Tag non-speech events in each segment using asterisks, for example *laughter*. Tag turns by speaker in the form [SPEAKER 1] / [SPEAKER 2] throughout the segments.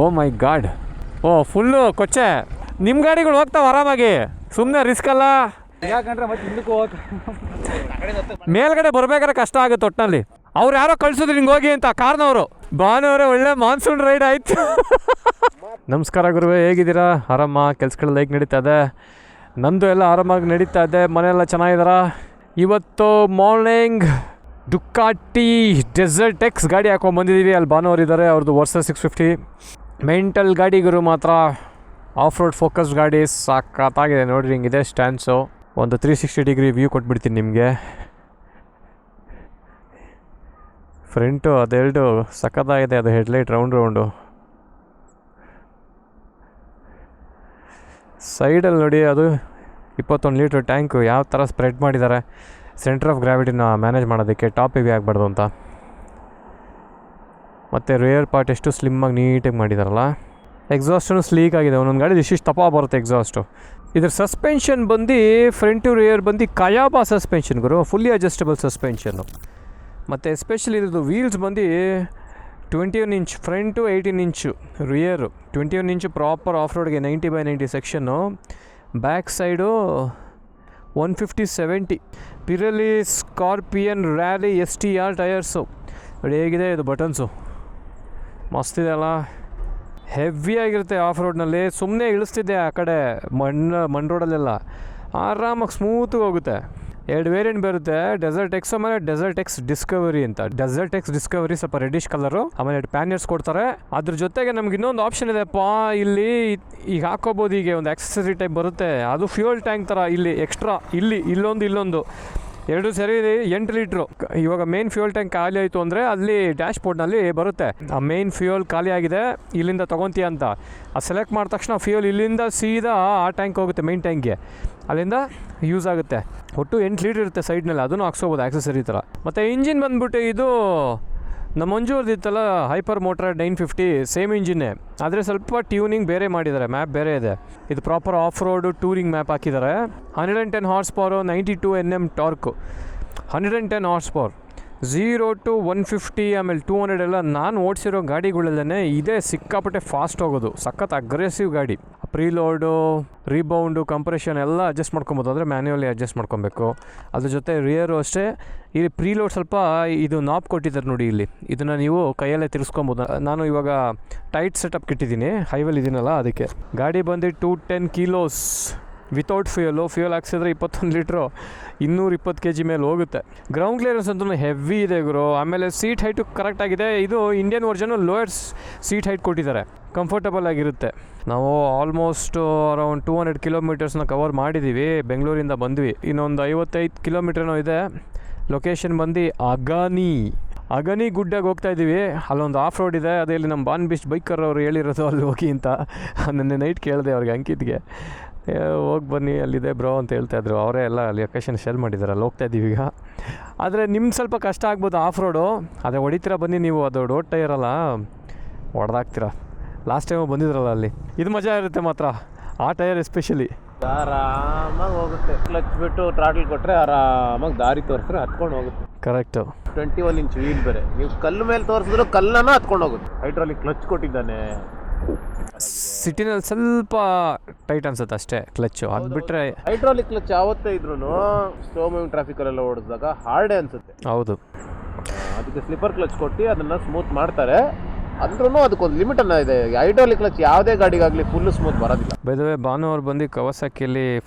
[SPEAKER 1] O my god. Oh full ಕೊಚ್ಚೆ. ನಿಮ್ಮ ಗಾಡಿಗಳು ಹೋಗ್ತಾವೆ ಆರಾಮಾಗಿ. ಸುಮ್ಮನೆ ರಿಸ್ಕ್ ಅಲ್ಲ.
[SPEAKER 2] ಯಾಕಂದ್ರೆ ಮತ್ತೆ ಹಿಂದಕ್ಕೆ ಹೋಗ
[SPEAKER 1] ಮೇಲ್ಗಡೆ ಬರ್ಬೇಕಾದ್ರೆ ಕಷ್ಟ ಆಗುತ್ತೆ ಒಟ್ಟಿನಲ್ಲಿ ಅವ್ರು ಯಾರೋ ಕಳ್ಸಿದ್ರು ಹಿಂಗೆ ಹೋಗಿ ಅಂತ ಕಾರ್ನವರು. ಭಾನುವಾರ ಒಳ್ಳೆ ಮಾನ್ಸೂನ್ ರೈಡ್ ಆಯ್ತು. ನಮಸ್ಕಾರ ಗುರುವೆ ಹೇಗಿದ್ದೀರಾ? ಆರಾಮ? ಕೆಲ್ಸಗಳೆಲ್ಲ ಹೇಗೆ ನಡೀತಾ ಇದೆ? ನಂದು ಎಲ್ಲ ಆರಾಮಾಗಿ ನಡೀತಾ ಇದೆ. ಮನೆಯೆಲ್ಲ ಚೆನ್ನಾಗಿದ್ದಾರಾ ಇವತ್ತು ಮಾರ್ನಿಂಗ್ ದುಕ್ಕಾಟಿ ಡೆಸರ್ಟ್ ಎಕ್ಸ್ ಗಾಡಿ ಹಾಕೊಂಡು ಬಂದಿದ್ದೀವಿ ಅಲ್ಲಿ ಭಾನುವಾರ ಇದ್ದಾರೆ ಅವ್ರದ್ದು ವರ್ಷ ಸಿಕ್ಸ್ ಫಿಫ್ಟಿ ಮೆಂಟಲ್ ಗಾಡಿಗರು ಮಾತ್ರ ಆಫ್ ರೋಡ್ ಫೋಕಸ್ ಗಾಡಿ ಸಾಕತ್ತಾಗಿದೆ ನೋಡ್ರಿ, ಹಿಂಗಿದೆ ಸ್ಟ್ಯಾಂಡ್ಸು. ಒಂದು ತ್ರೀ ಸಿಕ್ಸ್ಟಿ ಡಿಗ್ರಿ ವ್ಯೂ ಕೊಟ್ಬಿಡ್ತೀನಿ ನಿಮಗೆ. ಫ್ರಂಟು ಅದೆರಡು ಸಖತ್ತಾಗಿದೆ, ಅದು ಹೆಡ್ಲೈಟ್ ರೌಂಡ್ ರೌಂಡು. ಸೈಡಲ್ಲಿ ನೋಡಿ, ಅದು ಇಪ್ಪತ್ತೊಂದು ಲೀಟ್ರ್ ಟ್ಯಾಂಕು ಯಾವ ಥರ ಸ್ಪ್ರೆಡ್ ಮಾಡಿದ್ದಾರೆ. ಸೆಂಟರ್ ಆಫ್ ಗ್ರಾವಿಟಿನ ಮ್ಯಾನೇಜ್ ಮಾಡೋದಕ್ಕೆ ಟಾಪ್ ಹೆವಿ ಆಗಬಾರ್ದು ಅಂತ. ಮತ್ತು ರೇರ್ ಪಾರ್ಟ್ ಎಷ್ಟು ಸ್ಲಿಮ್ಮಾಗಿ ನೀಟಾಗಿ ಮಾಡಿದಾರಲ್ಲ? ಎಕ್ಸಾಸ್ಟೂ ಸ್ಲೀಕ್ ಆಗಿದೆ. ಒಂದೊಂದು ಗಾಡಿ ಇಷ್ಟಿಷ್ಟು ತಪಾ ಬರುತ್ತೆ ಎಕ್ಸಾಸ್ಟು ಇದ್ರ ಸಸ್ಪೆನ್ಷನ್ ಬಂದು ಫ್ರಂಟು ರೇರ್ ಬಂದು ಕಯಾಬಾ ಸಸ್ಪೆನ್ಷನ್ ಗುರು. ಫುಲ್ಲಿ ಅಡ್ಜಸ್ಟಬಲ್ ಸಸ್ಪೆನ್ಷನ್ನು ಮತ್ತು ಎಸ್ಪೆಷಲಿ ಇದ್ರದ್ದು ವೀಲ್ಸ್ ಬಂದು twenty one inch front eighteen inch rear twenty one inch proper off ರೋಡ್ಗೆ ninety by ninety section back side one fifty seventy Pirelli Scorpion rally S T R tyres ಹೇಗಿದೆ ಇದು buttons ಮಸ್ತಿದೆ ಅಲ್ಲ. Heavy ಆಗಿರುತ್ತೆ of ರೋಡ್ನಲ್ಲಿ ಸುಮ್ಮನೆ ಇಳಿಸ್ತಿದ್ದೆ ಆ ಕಡೆ ಮಣ್ಣು ಮಣ್ಣು ರೋಡಲ್ಲೆಲ್ಲ ಆರಾಮಾಗಿ ಸ್ಮೂತಾಗಿ ಹೋಗುತ್ತೆ. ಎರಡು ವೇರಿಯಂಟ್ ಬರುತ್ತೆ. ಡೆಸರ್ಟ್ ಎಕ್ಸ್ ಆಮೇಲೆ ಡೆಸರ್ಟ್ ಎಕ್ಸ್ ಡಿಸ್ಕವರಿ ಅಂತ. ಡೆಸರ್ಟ್ ಎಕ್ಸ್ ಡಿಸ್ಕವರಿ ಸ್ವಲ್ಪ ರೆಡಿಶ್ ಕಲರು ಆಮೇಲೆ ಎರಡು ಪ್ಯಾನಿಯರ್ಸ್ ಕೊಡ್ತಾರೆ. ಅದ್ರ ಜೊತೆಗೆ ನಮ್ಗೆ ಇನ್ನೊಂದು ಆಪ್ಷನ್ ಇದೆ. ಪಾ, ಇಲ್ಲಿ ಈಗ ಹಾಕೋಬೋದು. ಈಗ ಒಂದು ಆಕ್ಸೆಸರಿ ಟೈಪ್ ಬರುತ್ತೆ. ಅದು ಫ್ಯೂಯಲ್ ಟ್ಯಾಂಕ್ ಥರ. ಇಲ್ಲಿ ಎಕ್ಸ್ಟ್ರಾ ಇಲ್ಲಿ, ಇಲ್ಲೊಂದು ಇಲ್ಲೊಂದು. ಎರಡು ಸರಿ ಎಂಟು ಲೀಟ್ರು. ಇವಾಗ ಮೇನ್ ಫ್ಯೂಯಲ್ ಟ್ಯಾಂಕ್ ಖಾಲಿ ಆಯಿತು ಅಂದರೆ ಅಲ್ಲಿ ಡ್ಯಾಶ್ ಬೋರ್ಡ್ನಲ್ಲಿ ಬರುತ್ತೆ. ಆ ಮೇನ್ ಫ್ಯೂಯಲ್ ಖಾಲಿ ಆಗಿದೆ, ಇಲ್ಲಿಂದ ತೊಗೊತೀಯ ಅಂತ. ಅದು ಸೆಲೆಕ್ಟ್ ಮಾಡಿದ ತಕ್ಷಣ ಫ್ಯೂಯಲ್ ಇಲ್ಲಿಂದ ಸೀದಾ ಆ ಟ್ಯಾಂಕ್ ಹೋಗುತ್ತೆ ಮೇನ್ ಟ್ಯಾಂಕ್ಗೆ ಅಲ್ಲಿಂದ ಯೂಸ್ ಆಗುತ್ತೆ. ಒಟ್ಟು ಎಂಟು ಲೀಟ್ರ್ ಇರುತ್ತೆ ಸೈಡ್ನಲ್ಲಿ ಅದನ್ನು ಹಾಕ್ಸ್ಕೋಬೋದು ಆಕ್ಸೆಸರಿ ಥರ. ಮತ್ತು ಇಂಜಿನ್ ಬಂದ್ಬಿಟ್ಟು ಇದು ನಮ್ಮ ಮಂಜೂರ್ದು ಇತ್ತಲ್ಲ Hypermotard nine fifty same ಇಂಜಿನ್ನೇ ಆದರೆ ಸ್ವಲ್ಪ ಟ್ಯೂನಿಂಗ್ ಬೇರೆ ಮಾಡಿದ್ದಾರೆ ಮ್ಯಾಪ್ ಬೇರೆ ಇದೆ. ಇದು proper off road touring map ಹಾಕಿದ್ದಾರೆ. Hundred and ten horse power ninety two N M torque hundred and ten horse power zero to one fifty ಆಮೇಲೆ ಟೂ ಹಂಡ್ರೆಡ್ ಎಲ್ಲ ನಾನು ಓಡಿಸಿರೋ ಗಾಡಿಗಳಲ್ಲೇ ಇದೇ ಸಿಕ್ಕಾಪಟ್ಟೆ ಫಾಸ್ಟ್ ಹೋಗೋದು. ಸಖತ್ ಅಗ್ರೆಸಿವ್ ಗಾಡಿ. ಪ್ರೀಲೋಡು ರೀಬೌಂಡು ಕಂಪ್ರೆಷನ್ ಎಲ್ಲ ಅಡ್ಜಸ್ಟ್ ಮಾಡ್ಕೊಬೋದು. ಅಂದರೆ ಮ್ಯಾನ್ಯುವಲಿ ಅಡ್ಜಸ್ಟ್ ಮಾಡ್ಕೊಬೇಕು. ಅದ್ರ ಜೊತೆ ರಿಯರು ಅಷ್ಟೇ. ಇಲ್ಲಿ ಪ್ರೀಲೋಡ್ ಸ್ವಲ್ಪ ಇದು ನಾಪ್ ಕೊಟ್ಟಿದ್ದಾರೆ ನೋಡಿ ಇಲ್ಲಿ. ಇದನ್ನು ನೀವು ಕೈಯಲ್ಲೇ ತಿರ್ಸ್ಕೊಬೋದು. ನಾನು ಇವಾಗ ಟೈಟ್ ಸೆಟಪ್ ಇಟ್ಟಿದ್ದೀನಿ. ಹೈವೇಲಿ ಇದ್ದೀನಲ್ಲ ಅದಕ್ಕೆ. ಗಾಡಿ ಬಂದು two ten kilos without fuel fuel ಹಾಕ್ಸಿದ್ರೆ ಇಪ್ಪತ್ತೊಂದು ಲೀಟ್ರು ಇನ್ನೂರು ಇಪ್ಪತ್ತು ಕೆ ಜಿ ಮೇಲೆ ಹೋಗುತ್ತೆ. ಗ್ರೌಂಡ್ ಕ್ಲಿಯರೆನ್ಸ್ ಅಂತೂ ಹೆವಿ ಇದೆ ಗುರು. ಆಮೇಲೆ ಸೀಟ್ ಹೈಟು ಕರೆಕ್ಟ್ ಆಗಿದೆ. ಇದು Indian version lower seat height ಕೊಟ್ಟಿದ್ದಾರೆ. ಕಂಫರ್ಟಬಲ್ ಆಗಿರುತ್ತೆ. ನಾವು ಆಲ್ಮೋಸ್ಟ್ ಅರೌಂಡ್ ಟೂ ಹಂಡ್ರೆಡ್ ಕಿಲೋಮೀಟರ್ಸ್ನ ಕವರ್ ಮಾಡಿದ್ದೀವಿ ಬೆಂಗಳೂರಿಂದ ಬಂದ್ವಿ. ಇನ್ನೊಂದು ಐವತ್ತೈದು ಕಿಲೋಮೀಟ್ರೂ ಇದೆ. ಲೊಕೇಶನ್ ಬಂದು ಅಗಾನಿ ಅಗನಿ ಗುಡ್ಡಾಗಿ ಹೋಗ್ತಾ ಇದ್ದೀವಿ. ಅಲ್ಲೊಂದು ಆಫ್ ರೋಡ್ ಇದೆ. ಅದೇ ಇಲ್ಲಿ ನಮ್ಮ ಬಾನ್ ಬಿಸ್ಟ್ ಬೈಕರ್ ಅವರು ಹೇಳಿರೋದು ಅಲ್ಲಿ ಹೋಗಿ ಅಂತ. *laughs* ನೆನ್ನೆ ನೈಟ್ ಕೇಳಿದೆ ಅವ್ರಿಗೆ ಅಂಕಿತ್ಗೆ. ಹೋಗಿ ಬನ್ನಿ ಅಲ್ಲಿದೆ ಬ್ರೋ ಅಂತ ಹೇಳ್ತಾ ಇದ್ರು. ಅವರೇ ಎಲ್ಲ ಲೊಕೇಶನ್ ಶೇರ್ ಮಾಡಿದ್ದಾರೆ ಅಲ್ಲಿ ಹೋಗ್ತಾ ಇದ್ದೀವಿ ಈಗ. ಆದರೆ ನಿಮ್ಮ ಸ್ವಲ್ಪ ಕಷ್ಟ ಆಗ್ಬೋದು ಆಫ್ ರೋಡು ಅದೇ ಹೊಡಿತೀರ ಬನ್ನಿ ನೀವು ಅದು ರೋಡ್ ಟೈರಲ್ಲ ಹೊಡೆದಾಗ್ತೀರ ಲಾಸ್ಟ್ ಟೈಮು ಬಂದಿದ್ರಲ್ಲ ಅಲ್ಲಿ. ಇದು ಮಜಾ ಇರುತ್ತೆ ಮಾತ್ರ ಆ ಟೈರ್ ಎಸ್ಪೆಷಲಿ
[SPEAKER 3] ಆರಾಮಾಗಿ ಹೋಗುತ್ತೆ. ಕ್ಲಚ್ ಬಿಟ್ಟು ಟ್ರಾಟಲ್ ಕೊಟ್ಟರೆ ಆರಾಮಾಗಿ ದಾರಿ ತೋರಿಸಿದ್ರೆ ಹತ್ಕೊಂಡು ಹೋಗುತ್ತೆ.
[SPEAKER 1] Correct
[SPEAKER 3] twenty one inch wheel ಬೇರೆ. ನೀವು ಕಲ್ಲು ಮೇಲೆ ತೋರಿಸಿದ್ರು ಕಲ್ಲನ್ನು ಹತ್ಕೊಂಡು ಹೋಗುತ್ತೆ. ಹೈಡ್ರಾಲಿಕ್ ಕ್ಲಚ್ ಕೊಟ್ಟಿದ್ದಾನೆ.
[SPEAKER 1] ಸಿಟಿನಲ್ಲಿ ಸ್ವಲ್ಪ ಟೈಟ್ ಅನ್ಸುತ್ತೆ ಅಷ್ಟೇ ಕ್ಲಚ್ಚು. ಅದು ಬಿಟ್ಟರೆ
[SPEAKER 3] ಹೈಡ್ರಾಲಿಕ್ ಕ್ಲಚ್ ಯಾವತ್ತೇ ಇದ್ರು ಸ್ಲೋ ಮೂವಿಂಗ್ ಟ್ರಾಫಿಕಲ್ಲೆಲ್ಲ ಓಡಿಸಿದಾಗ ಹಾರ್ಡೇ ಅನ್ಸುತ್ತೆ.
[SPEAKER 1] ಹೌದು.
[SPEAKER 3] ಅದಕ್ಕೆ ಸ್ಲಿಪ್ಪರ್ ಕ್ಲಚ್ ಕೊಟ್ಟು ಅದನ್ನ ಸ್ಮೂತ್ ಮಾಡ್ತಾರೆ. ಅಂದ್ರೂ ಅದಕ್ಕೊಂದು ಲಿಮಿಟ್ ಅನ್ನ ಇದೆ. ಹೈಡ್ರಾಲಿಕ್ ಕ್ಲಚ್ ಯಾವುದೇ ಗಾಡಿಗಾಗಲಿ ಫುಲ್ ಸ್ಮೂತ್ ಬರೋದಿಲ್ಲ.
[SPEAKER 1] ಬೈದವೆ ಭಾನುವಾರ ಬಂದು ಫಸ್ಟ್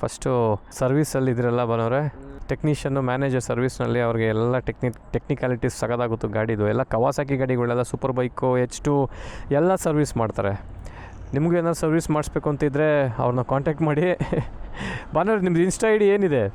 [SPEAKER 1] ಫಸ್ಟು ಸರ್ವಿಸಲ್ಲಿ ಇದ್ರಲ್ಲ ಬನೋರೆ ಟೆಕ್ನಿಷಿಯನ್ನು ಮ್ಯಾನೇಜರ್ ಸರ್ವಿಸ್ನಲ್ಲಿ ಅವ್ರಿಗೆ ಎಲ್ಲ ಟೆಕ್ನಿಕ್ ಟೆಕ್ನಿಕಾಲಿಟೀಸ್ ಸಗದಾಗುತ್ತೆ ಗಾಡಿದು. ಎಲ್ಲ ಕವಾಸಾಕಿ ಗಾಡಿಗಳೆಲ್ಲ ಸೂಪರ್ ಬೈಕು ಎಚ್ ಟು ಎಲ್ಲ ಸರ್ವಿಸ್ ಮಾಡ್ತಾರೆ. ನಿಮಗೂ ಏನಾದ್ರು ಸರ್ವಿಸ್ ಮಾಡಿಸ್ಬೇಕು ಅಂತಿದ್ರೆ ಅವ್ರನ್ನ ಕಾಂಟ್ಯಾಕ್ಟ್ ಮಾಡಿ. *laughs* ಬಾನರ್ ನಿಮ್ದು ಇನ್ಸ್ಟಾ ಐಡಿ ಡಿ ಏನಿದೆ?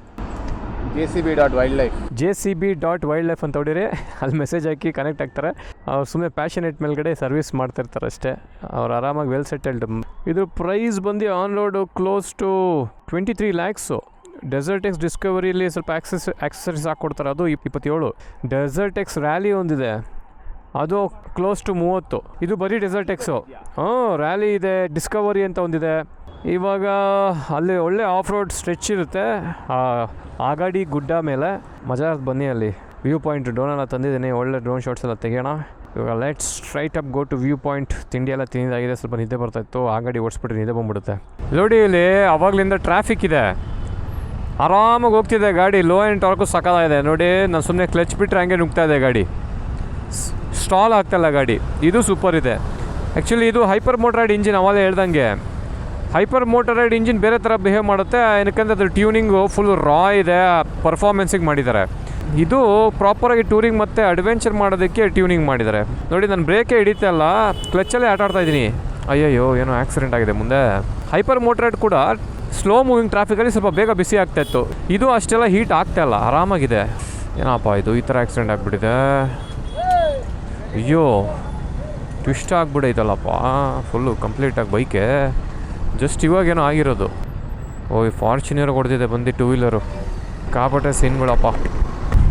[SPEAKER 3] J C B dot wildlife
[SPEAKER 1] J C B dot wildlife ಅಂತ ಹೊಡಿರಿ. ಅಲ್ಲಿ ಮೆಸೇಜ್ ಹಾಕಿ ಕನೆಕ್ಟ್ ಆಗ್ತಾರೆ. ಅವ್ರು ಸುಮ್ಮನೆ ಪ್ಯಾಷನೇಟ್ ಮೇಲ್ಗಡೆ ಸರ್ವಿಸ್ ಮಾಡ್ತಿರ್ತಾರೆ ಅಷ್ಟೇ. ಅವ್ರು ಆರಾಮಾಗಿ ವೆಲ್ ಸೆಟಲ್ಡ್ ಇದ್ರ ಪ್ರೈಸ್ ಬಂದು on road close to twenty three lakhs Desert X ಡಿಸ್ಕವರಿಲಿ ಸ್ವಲ್ಪ ಆಕ್ಸೆಸ್ ಆಕ್ಸೆಸರೀಸ್ ಹಾಕ್ಕೊಡ್ತಾರೆ. ಅದು ಇಪ್- ಇಪ್ಪತ್ತೇಳು. ಡೆಸರ್ಟ್ ಎಕ್ಸ್ ರ್ಯಾಲಿ ಒಂದಿದೆ. ಅದು ಕ್ಲೋಸ್ ಟು ಮೂವತ್ತು. ಇದು ಬರೀ ಡೆಸರ್ಟ್ ಎಕ್ಸು ಹ್ಞೂ ರ್ಯಾಲಿ ಇದೆ ಡಿಸ್ಕವರಿ ಅಂತ ಒಂದಿದೆ. ಇವಾಗ ಅಲ್ಲಿ ಒಳ್ಳೆ ಆಫ್ ರೋಡ್ ಸ್ಟ್ರೆಚ್ ಇರುತ್ತೆ. ಆ ಆ ಗಾಡಿ ಗುಡ್ಡ ಮೇಲೆ. ಮಜಾ ಬನ್ನಿ ಅಲ್ಲಿ. ವ್ಯೂ ಪಾಯಿಂಟ್ ಡ್ರೋನ್ ಎಲ್ಲ ತಂದಿದ್ದೀನಿ. ಒಳ್ಳೆ ಡ್ರೋನ್ ಶಾಟ್ಸ್ ಎಲ್ಲ ತೆಗೆಯೋಣ. ಇವಾಗ let's straight up go to view point ತಿಂಡಿ ಎಲ್ಲ ತಿಂದಿದ್ದಾಗಿದೆ ಸ್ವಲ್ಪ ನಿದ್ದೆ ಬರ್ತಾಯಿತ್ತು ಆ ಗಾಡಿ ಓಡಿಸ್ಬಿಟ್ಟು ನಿದ್ದೆ ಬಂದ್ಬಿಡುತ್ತೆ. ನೋಡಿ ಇಲ್ಲಿ, ಅವಾಗಲಿಂದ ಟ್ರಾಫಿಕ್ ಇದೆ. ಆರಾಮಾಗಿ ಹೋಗ್ತಿದೆ ಗಾಡಿ. ಲೋ ಆ್ಯಂಡ್ ಟಾರ್ಕು ಇದೆ ನೋಡಿ, ನಾನು ಸುಮ್ಮನೆ ಕ್ಲಚ್ ಬಿಟ್ಟರೆ ಹಂಗೆ ನುಗ್ತಾ ಇದೆ ಗಾಡಿ. ಸ್ಟಾಲ್ ಆಗ್ತಾಯಿಲ್ಲ ಗಾಡಿ. ಇದು ಸೂಪರ್ ಇದೆ. ಆ್ಯಕ್ಚುಲಿ ಇದು ಹೈಪರ್ ಮೋಟ್ರೈಡ್ ಇಂಜಿನ್ ಅವಾಗ ಹೇಳ್ದಂಗೆ. ಹೈಪರ್ ಮೋಟರೈಡ್ ಇಂಜಿನ್ ಬೇರೆ ಥರ ಬಿಹೇವ್ ಮಾಡುತ್ತೆ, ಏನಕ್ಕಂದ್ರೆ ಅದ್ರ ಟ್ಯೂನಿಂಗು ಫುಲ್ ರಾ ಇದೆ ಪರ್ಫಾರ್ಮೆನ್ಸಿಗೆ ಮಾಡಿದ್ದಾರೆ. ಇದು ಪ್ರಾಪರಾಗಿ ಟೂರಿಂಗ್ ಮತ್ತು ಅಡ್ವೆಂಚರ್ ಮಾಡೋದಕ್ಕೆ ಟ್ಯೂನಿಂಗ್ ಮಾಡಿದ್ದಾರೆ. ನೋಡಿ, ನಾನು ಬ್ರೇಕೇ ಹಿಡಿತೆ ಅಲ್ಲ ಕ್ಲಚ್ಚಲ್ಲೇ ಆಟ ಆಡ್ತಾ ಇದ್ದೀನಿ. ಅಯ್ಯಯ್ಯೋ, ಏನೋ ಆಕ್ಸಿಡೆಂಟ್ ಆಗಿದೆ ಮುಂದೆ. ಹೈಪರ್ ಮೋಟ್ರೈಡ್ ಕೂಡ ಸ್ಲೋ ಮೂವಿಂಗ್ ಟ್ರಾಫಿಕಲ್ಲಿ ಸ್ವಲ್ಪ ಬೇಗ ಬಿಸಿ ಆಗ್ತಾ ಇತ್ತು. ಇದು ಅಷ್ಟೆಲ್ಲ ಹೀಟ್ ಆಗ್ತಾ ಇಲ್ಲ, ಆರಾಮಾಗಿದೆ. ಏನಪ್ಪ ಇದು, ಈ ಥರ ಆಕ್ಸಿಡೆಂಟ್ ಆಗಿಬಿಟ್ಟಿದೆ. ಅಯ್ಯೋ ಟ್ವಿಸ್ಟ್ ಆಗ್ಬಿಡೈತಲ್ಲಪ್ಪ. ಫುಲ್ಲು ಕಂಪ್ಲೀಟಾಗಿ ಬೈಕೆ ಜಸ್ಟ್ ಇವಾಗೇನೋ ಆಗಿರೋದು. ಓ ಈ ಫಾರ್ಚುನರ್ ಹೊಡೆದಿದೆ ಬಂದು ಟೂ ವೀಲರು ಕಾಪಟ್ಟೆ ಸೀನ್ಗಳಪ್ಪ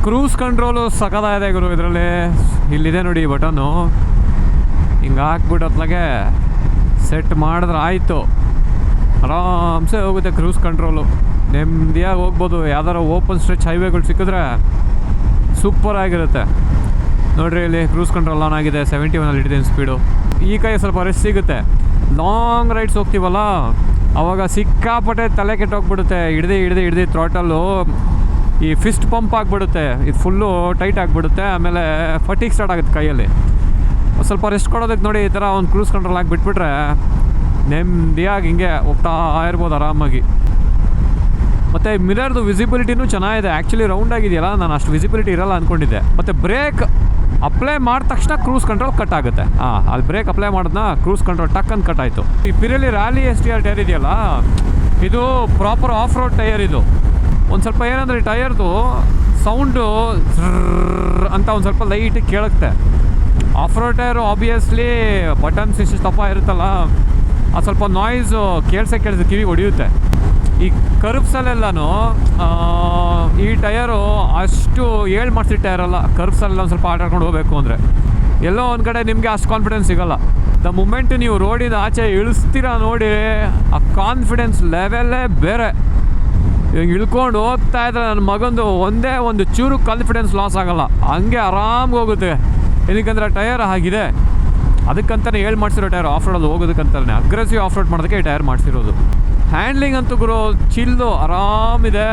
[SPEAKER 1] ಕ್ರೂಸ್ ಕಂಟ್ರೋಲು ಸಕದಾಗಿದೆ ಗುರು ಇದರಲ್ಲಿ. ಇಲ್ಲಿದೆ ನೋಡಿ ಬಟನು ಹಿಂಗೆ ಹಾಕ್ಬಿಟ್ಟು ಅತ್ಲಾಗೆ ಸೆಟ್ ಮಾಡಿದ್ರೆ ಆಯಿತು. ಆರಾಮ್ಸೆ ಹೋಗುತ್ತೆ ಕ್ರೂಸ್ ಕಂಟ್ರೋಲು ನೆಮ್ಮದಿಯಾಗಿ ಹೋಗ್ಬೋದು. ಯಾವ್ದಾರ ಓಪನ್ ಸ್ಟ್ರೆಚ್ ಹೈವೇಗಳು ಸಿಕ್ಕಿದ್ರೆ ಸೂಪರ್ ಆಗಿರುತ್ತೆ. ನೋಡ್ರಿ, ಇಲ್ಲಿ ಕ್ರೂಸ್ ಕಂಟ್ರೋಲ್ ಆನ್ ಆಗಿದೆ ಸೆವೆಂಟಿ ಒನಲ್ಲಿ ಇಟ್ಟಿದ್ದೀನಿ ಸ್ಪೀಡು ಈ ಕೈ ಸ್ವಲ್ಪ ರೆಸ್ಟ್ ಸಿಗುತ್ತೆ. ಲಾಂಗ್ ರೈಡ್ಸ್ ಹೋಗ್ತೀವಲ್ಲ, ಅವಾಗ ಸಿಕ್ಕಾಪಟ್ಟೆ ತಲೆ ಕೆಟ್ಟೋಗ್ಬಿಡುತ್ತೆ ಹಿಡ್ದು ಹಿಡ್ದು ಹಿಡ್ದು ಥ್ರಾಟಲ್ಲು ಈ ಫಿಸ್ಟ್ ಪಂಪ್ ಆಗಿಬಿಡುತ್ತೆ. ಇದು ಫುಲ್ಲು ಟೈಟ್ ಆಗಿಬಿಡುತ್ತೆ. ಆಮೇಲೆ ಫಟಿಕ್ ಸ್ಟಾರ್ಟ್ ಆಗುತ್ತೆ ಕೈಯಲ್ಲಿ. ಸ್ವಲ್ಪ ರೆಸ್ಟ್ ಕೊಡೋದಕ್ಕೆ ನೋಡಿ, ಈ ಥರ ಒಂದು ಕ್ರೂಸ್ ಕಂಟ್ರೋಲ್ ಆಗಿಬಿಟ್ಬಿಟ್ರೆ ಬಿಟ್ಬಿಟ್ರೆ ನೆಮ್ಮದಿಯಾಗಿ ಹಿಂಗೆ ಹೋಗ್ತಾ ಇರ್ಬೋದು ಆರಾಮಾಗಿ. ಮತ್ತು ಮಿರರ್ದು ವಿಸಿಬಿಲಿಟಿನೂ ಚೆನ್ನಾಗಿದೆ. ಆ್ಯಕ್ಚುಲಿ ರೌಂಡ್ ಆಗಿದೆಯಲ್ಲ, ನಾನು ಅಷ್ಟು ವಿಸಿಬಿಲಿಟಿ ಇರಲ್ಲ ಅಂದ್ಕೊಂಡಿದ್ದೆ ಮತ್ತು ಬ್ರೇಕ್ ಅಪ್ಲೈ ಮಾಡಿದ ತಕ್ಷಣ ಕ್ರೂಸ್ ಕಂಟ್ರೋಲ್ ಕಟ್ ಆಗುತ್ತೆ. ಹಾಂ ಅಲ್ಲಿ ಬ್ರೇಕ್ ಅಪ್ಲೈ ಮಾಡಿದ್ನ ಕ್ರೂಸ್ ಕಂಟ್ರೋಲ್ ಟಕ್ ಅಂತ ಕಟ್ ಆಯಿತು. ಈ ಪಿರಿಯಲ್ಲಿ rally S T R tyre ಇದೆಯಲ್ಲ, ಇದು ಪ್ರಾಪರ್ ಆಫ್ ರೋಡ್ ಟೈರ್ ಇದು. ಒಂದು ಸ್ವಲ್ಪ ಏನಂದರೆ ಟೈರ್ದು ಸೌಂಡು ಅಂತ ಒಂದು ಸ್ವಲ್ಪ ಲೈಟ್ ಕೇಳುತ್ತೆ. Off road tyre obviously buttons ಇಷ್ಟು ತಪ್ಪ ಇರುತ್ತಲ್ಲ. ಅದು ಸ್ವಲ್ಪ ನಾಯ್ಸು ಕೇಳಿಸೆ ಕೇಳಿಸಿ ಕಿವಿಗೆ ಹೊಡೆಯುತ್ತೆ ಈ ಕರ್ಬ್ಸಲ್ಲೆಲ್ಲೂ ಈ ಟಯರು ಅಷ್ಟು ಏಳು ಮಾಡಿಸಿ ಟಯರಲ್ಲ ಕರ್ಬ್ಸಲ್ಲೆಲ್ಲ ಒಂದು ಸ್ವಲ್ಪ ಆಟಾಡ್ಕೊಂಡು ಹೋಗಬೇಕು ಅಂದರೆ. ಎಲ್ಲೋ ಒಂದು ಕಡೆ ನಿಮಗೆ ಅಷ್ಟು ಕಾನ್ಫಿಡೆನ್ಸ್ ಸಿಗೋಲ್ಲ. ದ ಮೂಮೆಂಟ್ ನೀವು ರೋಡಿಂದ ಆಚೆ ಇಳಿಸ್ತೀರಾ ನೋಡಿ, ಆ ಕಾನ್ಫಿಡೆನ್ಸ್ ಲೆವೆಲ್ಲೇ ಬೇರೆ. ಇವಾಗ ಇಳ್ಕೊಂಡು ಹೋಗ್ತಾ ಇದ್ರೆ ನನ್ನ ಮಗಂದು ಒಂದೇ ಒಂದು ಚೂರು ಕಾನ್ಫಿಡೆನ್ಸ್ ಲಾಸ್ ಆಗೋಲ್ಲ. ಹಂಗೆ ಆರಾಮಾಗಿ ಹೋಗುತ್ತೆ. ಏನಕ್ಕಂದ್ರೆ ಟಯರ್ ಆಗಿದೆ. ಅದಕ್ಕಂತಲೇ ಹೇಳಿ ಮಾಡಿಸಿರೋ ಟೈರ್ ಆಫ್ ರೋಡಲ್ಲಿ ಹೋಗೋದಕ್ಕಂತಾನೆ. ಅಗ್ರೆಸಿವ್ ಆಫ್ ರೋಡ್ ಮಾಡೋದಕ್ಕೆ ಈ ಟೈರ್ ಮಾಡಿಸಿರೋದು. ಹ್ಯಾಂಡ್ಲಿಂಗ್ ಅಂತೂ ಗುರು ಚಿಲ್ಲು ಆರಾಮಿದೆ.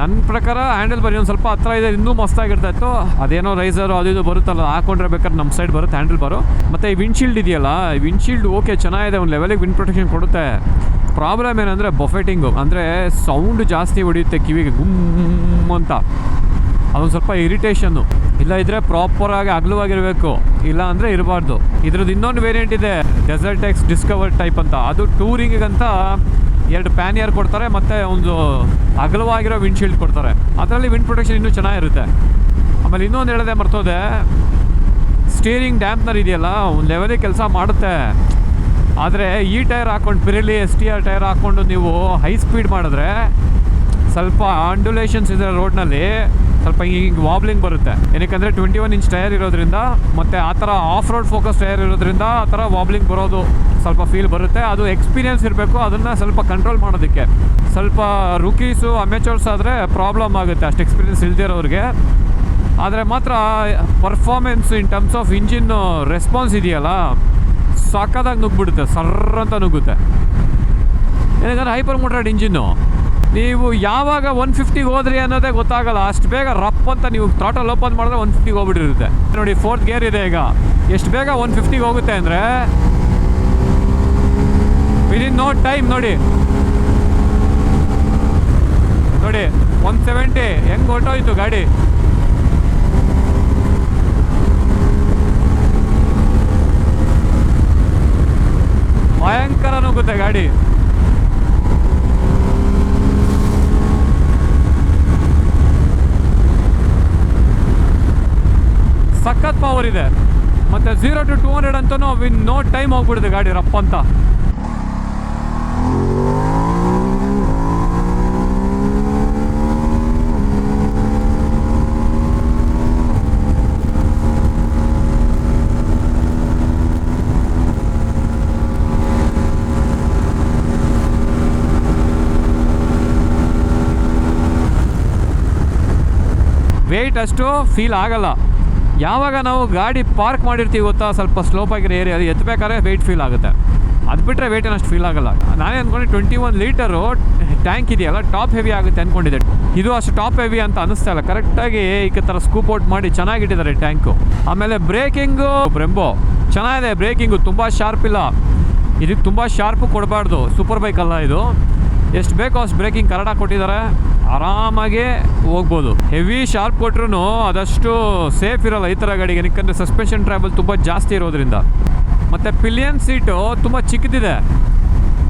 [SPEAKER 1] ನನ್ನ ಪ್ರಕಾರ ಹ್ಯಾಂಡಲ್ ಬರೀ ಒಂದು ಸ್ವಲ್ಪ ಹತ್ರ ಇದೆ, ಇನ್ನೂ ಮಸ್ತಾಗಿರ್ತಾ ಇತ್ತು ಅದೇನೋ ರೈಸರು ಅದು ಇದು ಬರುತ್ತಲ್ಲ, ಹಾಕೊಂಡ್ರೆ ಬೇಕಾದ್ರೆ ನಮ್ಮ ಸೈಡ್ ಬರುತ್ತೆ ಹ್ಯಾಂಡಲ್ ಬರೋ. ಮತ್ತು ಈ ವಿಂಡ್ಶೀಲ್ಡ್ ಇದೆಯಲ್ಲ, ಈ ವಿಂಡ್ಶೀಲ್ಡ್ ಓಕೆ ಚೆನ್ನಾಗಿದೆ, ಒಂದು ಲೆವೆಲಿಗೆ ವಿಂಡ್ ಪ್ರೊಟೆಕ್ಷನ್ ಕೊಡುತ್ತೆ. ಪ್ರಾಬ್ಲಮ್ ಏನಂದರೆ ಬಫೆಟಿಂಗು ಅಂದರೆ ಸೌಂಡ್ ಜಾಸ್ತಿ ಹೊಡೆಯುತ್ತೆ ಕಿವಿಗೆ, ಗುಮ್ ಅಂತ. ಅದೊಂದು ಸ್ವಲ್ಪ ಇರಿಟೇಷನ್ನು ಇಲ್ಲ ಇದ್ರೆ ಪ್ರಾಪರಾಗಿ ಅಗಲವಾಗಿರಬೇಕು ಇಲ್ಲ ಅಂದರೆ ಇರಬಾರ್ದು. ಇದ್ರದ್ದು ಇನ್ನೊಂದು ವೇರಿಯಂಟ್ ಇದೆ ಡೆಸರ್ಟ್ ಎಕ್ಸ್ ಡಿಸ್ಕವರ್ ಟೈಪ್ ಅಂತ. ಅದು ಟೂರಿಂಗಿಗಂತ ಎರಡು ಪ್ಯಾನಿಯರ್ ಕೊಡ್ತಾರೆ, ಮತ್ತು ಒಂದು ಅಗಲವಾಗಿರೋ ವಿಂಡ್ಶೀಲ್ಡ್ ಕೊಡ್ತಾರೆ. ಅದರಲ್ಲಿ ವಿಂಡ್ ಪ್ರೊಟೆಕ್ಷನ್ ಇನ್ನೂ ಚೆನ್ನಾಗಿರುತ್ತೆ. ಆಮೇಲೆ ಇನ್ನೊಂದು ಹೇಳದೆ ಮರ್ತೋದೆ ಸ್ಟೀರಿಂಗ್ ಡ್ಯಾಂಪ್ನರ್ ಇದೆಯಲ್ಲ, ಒಂದು ಲೆವೆಲಿಗೆ ಕೆಲಸ ಮಾಡುತ್ತೆ. ಆದರೆ ಈ ಟೈರ್ ಹಾಕ್ಕೊಂಡು Pirelli S T R tyre ಹಾಕ್ಕೊಂಡು ನೀವು ಹೈ ಸ್ಪೀಡ್ ಮಾಡಿದ್ರೆ ಸ್ವಲ್ಪ ಆಂಡ್ಯುಲೇಷನ್ಸ್ ಇದೆ ರೋಡ್ನಲ್ಲಿ ಸ್ವಲ್ಪ ಈಗ ವಾಬ್ಲಿಂಗ್ ಬರುತ್ತೆ. ಏನಕ್ಕೆ ಟ್ವೆಂಟಿ ಒನ್ ಇಂಚ್ ಟೈರ್ ಇರೋದ್ರಿಂದ ಮತ್ತೆ ಆ ಥರ ಆಫ್ ರೋಡ್ ಫೋಕಸ್ ಟೈರ್ ಇರೋದ್ರಿಂದ ಆ ಥರ ವಾಬ್ಲಿಂಗ್ ಬರೋದು ಸ್ವಲ್ಪ ಫೀಲ್ ಬರುತ್ತೆ. ಅದು ಎಕ್ಸ್ಪೀರಿಯನ್ಸ್ ಇರಬೇಕು, ಅದನ್ನು ಸ್ವಲ್ಪ ಕಂಟ್ರೋಲ್ ಮಾಡೋದಕ್ಕೆ. ಸ್ವಲ್ಪ ರುಕೀಸು ಅಮೆಚೋರ್ಸ್ ಆದರೆ ಪ್ರಾಬ್ಲಮ್ ಆಗುತ್ತೆ ಅಷ್ಟು ಎಕ್ಸ್ಪೀರಿಯನ್ಸ್ ಇಲ್ದಿರೋರಿಗೆ ಆದರೆ ಮಾತ್ರ performance in terms of engine response ಇದೆಯಲ್ಲ, ಸಾಕಾದಾಗ ನುಗ್ಬಿಡುತ್ತೆ ಸರ್ರ ಅಂತ ನುಗ್ಗುತ್ತೆ. ಏನಂದ್ರೆ ಹೈಪರ್ ಮೋಟ್ರೈಡ್ ಇಂಜಿನ್ನು ನೀವು ಯಾವಾಗ ಒನ್ ಫಿಫ್ಟಿಗೆ ಹೋದ್ರಿ ಅನ್ನೋದೇ ಗೊತ್ತಾಗಲ್ಲ. ಅಷ್ಟು ಬೇಗ ರಪ್ ಅಂತ ನೀವು ಟೋಟಲ್ ಓಪನ್ ಮಾಡಿದ್ರೆ ಒನ್ ಫಿಫ್ಟಿಗೆ ಹೋಗ್ಬಿಟ್ಟಿರುತ್ತೆ. ನೋಡಿ ಫೋರ್ತ್ ಗೇರ್ ಇದೆ ಈಗ. ಎಷ್ಟು ಬೇಗ ಒನ್ ಫಿಫ್ಟಿಗೆ ಹೋಗುತ್ತೆ ಅಂದರೆ ವಿದಿನ್ ನೋ ಟೈಮ್ ನೋಡಿ. ನೋಡಿ ಒನ್ ಸೆವೆಂಟಿ ಹೆಂಗೆ ಹೊರಟೋಯ್ತು ಗಾಡಿ? ಭಯಂಕರ ನುಗ್ಗುತ್ತೆ ಗಾಡಿ. ಸಖತ್ ಪವರ್ ಇದೆ. ಮತ್ತೆ ಝೀರೋ ಟು ಟೂ ಹಂಡ್ರೆಡ್ ಅಂತೂ ವಿನ್ ನೋ ಟೈಮ್ ಹೋಗ್ಬಿಡುತ್ತೆ ಗಾಡಿ ರಪ್ಪ ಅಂತ. ವೆಯ್ಟ್ ಅಷ್ಟು ಫೀಲ್ ಆಗಲ್ಲ. ಯಾವಾಗ ನಾವು ಗಾಡಿ ಪಾರ್ಕ್ ಮಾಡಿರ್ತೀವಿ ಗೊತ್ತಾ? ಸ್ವಲ್ಪ ಸ್ಲೋಪ್ ಆಗಿರೋ ಏರಿಯಾ ಅದು ಎತ್ತಬೇಕಾದ್ರೆ ವೆಯ್ಟ್ ಫೀಲ್ ಆಗುತ್ತೆ. ಅದು ಬಿಟ್ಟರೆ ವೆಯ್ಟ್ ಅಷ್ಟು ಫೀಲ್ ಆಗಲ್ಲ. ನಾನೇ ಅಂದ್ಕೊಂಡೆ ಟ್ವೆಂಟಿ ಒನ್ ಲೀಟರು ಟ್ಯಾಂಕ್ ಇದೆಯಲ್ಲ ಟಾಪ್ ಹೆವಿ ಆಗುತ್ತೆ ಅಂದ್ಕೊಂಡಿದ್ದೆ ಇದು ಅಷ್ಟು ಟಾಪ್ ಹೆವಿ ಅಂತ ಅನಿಸ್ತಾ ಇಲ್ಲ. ಕರೆಕ್ಟಾಗಿ ಈ ಥರ ಸ್ಕೂಪ್ ಔಟ್ ಮಾಡಿ ಚೆನ್ನಾಗಿಟ್ಟಿದ್ದಾರೆ ಟ್ಯಾಂಕು ಆಮೇಲೆ ಬ್ರೇಕಿಂಗು ಬ್ರೆಂಬೋ ಚೆನ್ನಾಗಿದೆ ಬ್ರೇಕಿಂಗು ತುಂಬ ಶಾರ್ಪ್ ಇಲ್ಲ. ಇದಕ್ಕೆ ತುಂಬ ಶಾರ್ಪು ಕೊಡಬಾರ್ದು. ಸೂಪರ್ ಬೈಕ್ ಅಲ್ಲ ಇದು. ಎಷ್ಟು ಬೇಕೋ ಅಷ್ಟು ಬ್ರೇಕಿಂಗ್ ಕರೆಕ್ಟಾಗಿ ಕೊಟ್ಟಿದ್ದಾರೆ. ಆರಾಮಾಗಿ ಹೋಗ್ಬೋದು. ಹೆವಿ ಶಾರ್ಪ್ ಕೊಟ್ರು ಅದಷ್ಟು ಸೇಫ್ ಇರಲ್ಲ. ಈ ಥರ ಗಾಡಿಗೆ. ಯಾಕಂದರೆ ಸಸ್ಪೆನ್ಷನ್ ಟ್ರಾವೆಲ್ ತುಂಬ ಜಾಸ್ತಿ ಇರೋದ್ರಿಂದ. ಮತ್ತು ಪಿಲಿಯನ್ ಸೀಟು ತುಂಬ ಚಿಕ್ಕದಿದೆ.